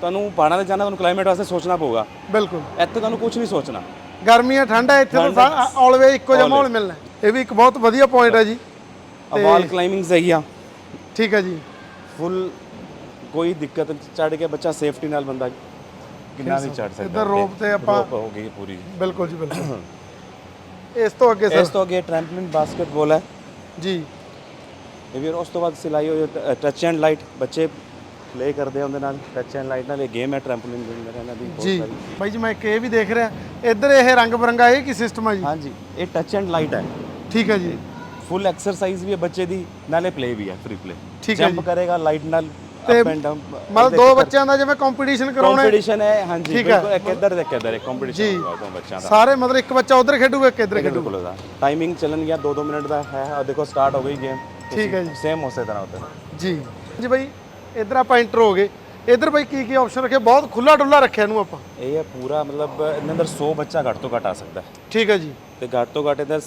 ਤੁਹਾਨੂੰ ਪਹਾੜਾਂ ਤੇ ਜਾਣਾ ਤੁਹਾਨੂੰ ਕਲਾਈਮੇਟ ਵਾਸਤੇ ਸੋਚਣਾ ਪਊਗਾ। ਬਿਲਕੁਲ। ਇੱਥੇ ਤੁਹਾਨੂੰ ਕੁਝ ਨਹੀਂ ਸੋਚਣਾ। ਗਰਮੀਆਂ ਠੰਡ ਇੱਥੇ ਤਾਂ ਆਲਵੇਜ਼ ਇੱਕੋ ਜਿਹਾ ਮਾਹੌਲ ਮਿਲਣਾ। ਇਹ ਵੀ ਇੱਕ ਬਹੁਤ ਵਧੀਆ ਪੁਆਇੰਟ ਹੈ ਜੀ। ਵਾਲ ਕਲਾਈਮਿੰਗਸ ਹੈਗੀਆਂ ਠੀਕ ਹੈ ਜੀ। ਫੁੱਲ ਕੋਈ ਦਿੱਕਤ ਚੜ ਕੇ ਬੱਚਾ ਸੇਫਟੀ ਨਾਲ ਬੰਦਾ ਕਿੰਨਾ ਵੀ ਚੜ ਸਕਦਾ। ਇੱਧਰ rope ਤੇ ਆਪਾਂ- rope ਹੋ ਗਈ ਪੂਰੀ। ਬਿਲਕੁਲ ਜੀ ਬਿਲਕੁਲ। ਇਸ ਤੋਂ ਅੱਗੇ ਇਸ ਸਰ ਤੋਂ ਅੱਗੇ ਟ੍ਰੈਂਪਲਿਨ ਬਾਸਕਟਬਾਲ ਹੈ। ਜੀ। ਇਹ ਵੀ ਉਸ ਤੋਂ ਬਾਅਦ ਸਿਲਾਈ ਹੋਈ ਟੱਚ ਐਂਡ ਲਾਈਟ ਬੱਚੇ ਪਲੇ ਕਰਦੇ ਆ ਉਹਦੇ ਨਾਲ ਟੱਚ ਐਂਡ ਲਾਈਟ ਨਾਲ। ਇਹ ਗੇਮ ਹੈ ਟ੍ਰੈਂਪਲਿਨ ਦੇ ਅੰਦਰ ਇਹਨਾਂ ਦੀ ਬਹੁਤ ਜੀ। ਸਾਰੀ। ਬਾਈ ਜੀ ਮੈਂ ਇੱਕ ਇਹ ਵੀ ਦੇਖ ਰਿਹਾ ਇੱਧਰ ਇਹ ਰੰਗ ਬਰੰਗਾ ਇਹ ਕੀ ਸਿਸਟਮ ਹੈ ਜੀ? ਹਾਂਜੀ ਇਹ ਟੱਚ ਐਂਡ ਲਾਈਟ ਹੈ। ਠੀਕ ਹੈ ਜੀ। ਫੁੱਲ ਐਕਸਰਸਾਈਜ਼ ਵੀ ਹੈ ਬੱਚੇ ਦੀ ਨਾਲੇ ਪਲੇ ਵੀ ਹੈ ਫ੍ਰੀ ਪਲੇ ਠੀਕ ਹੈ ਜੰਪ ਕਰੇਗਾ ਲਾਈਟ ਨਾਲ ਤੇ ਅਪ ਐਂਡ ਡਾਊਨ ਮਤਲਬ ਦੋ ਬੱਚਿਆਂ ਦਾ ਜਿਵੇਂ ਕੰਪੀਟੀਸ਼ਨ ਕਰਾਉਣਾ ਹੈ। ਕੰਪੀਟੀਸ਼ਨ ਹੈ ਹਾਂਜੀ ਠੀਕ ਹੈ। ਬਿਲਕੁਲ ਇੱਕ ਇੱਧਰ ਤੇ ਇੱਕ ਇੱਧਰ ਇੱਕ ਜੀ। ਕੰਪੀਟੀਸ਼ਨ ਹੋਗਾ ਦੋ ਬੱਚਿਆਂ ਦਾ। ਸਾਰੇ ਮਤਲਬ ਇੱਕ ਬੱਚਾ ਉਧਰ ਖੇਡੂਗਾ ਇੱਕ ਇੱਧਰ ਖੇਡੂਗਾ। ਬਿਲਕੁਲ ਉਹਦਾ ਟਾਈਮਿੰਗ ਚੱਲਣ ਗਿਆ 2-2 ਮਿੰਟ ਦਾ ਹੈ ਆ ਦੇਖੋ ਸਟਾਰਟ ਹੋ ਗਈ ਗੇਮ ਠੀਕ ਹੈ ਜੀ। ਸੇਮ ਉਸੇ ਤਰ੍ਹਾਂ ਉੱਧਰ। ਜੀ। ਜੀ ਬਾਈ ਇੱਧਰ ਆਪਾਂ ਐਂਟਰ ਹੋ ਗਏ। ਇੱਧਰ ਬਾਈ ਕੀ ਕੀ ਆਪਸ਼ਨ ਰੱਖੇ? ਬਹੁਤ ਖੁੱਲਾ ਡੁੱਲਾ ਰੱਖਿਆ ਇਹਨੂੰ ਆਪਾਂ। ਇਹ ਹੈ ਪੂਰਾ ਮਤਲਬ ਇਹਦੇ ਅੰਦਰ 100 ਬੱਚਾ ਘੱਟ ਤੋਂ ਘੱਟ ਆ ਸਕਦਾ ਹੈ। ਠੀਕ ਹੈ ਜੀ। ਤੇ ਘੱਟ ਤੋਂ ਘੱਟ ਇਹਦਾ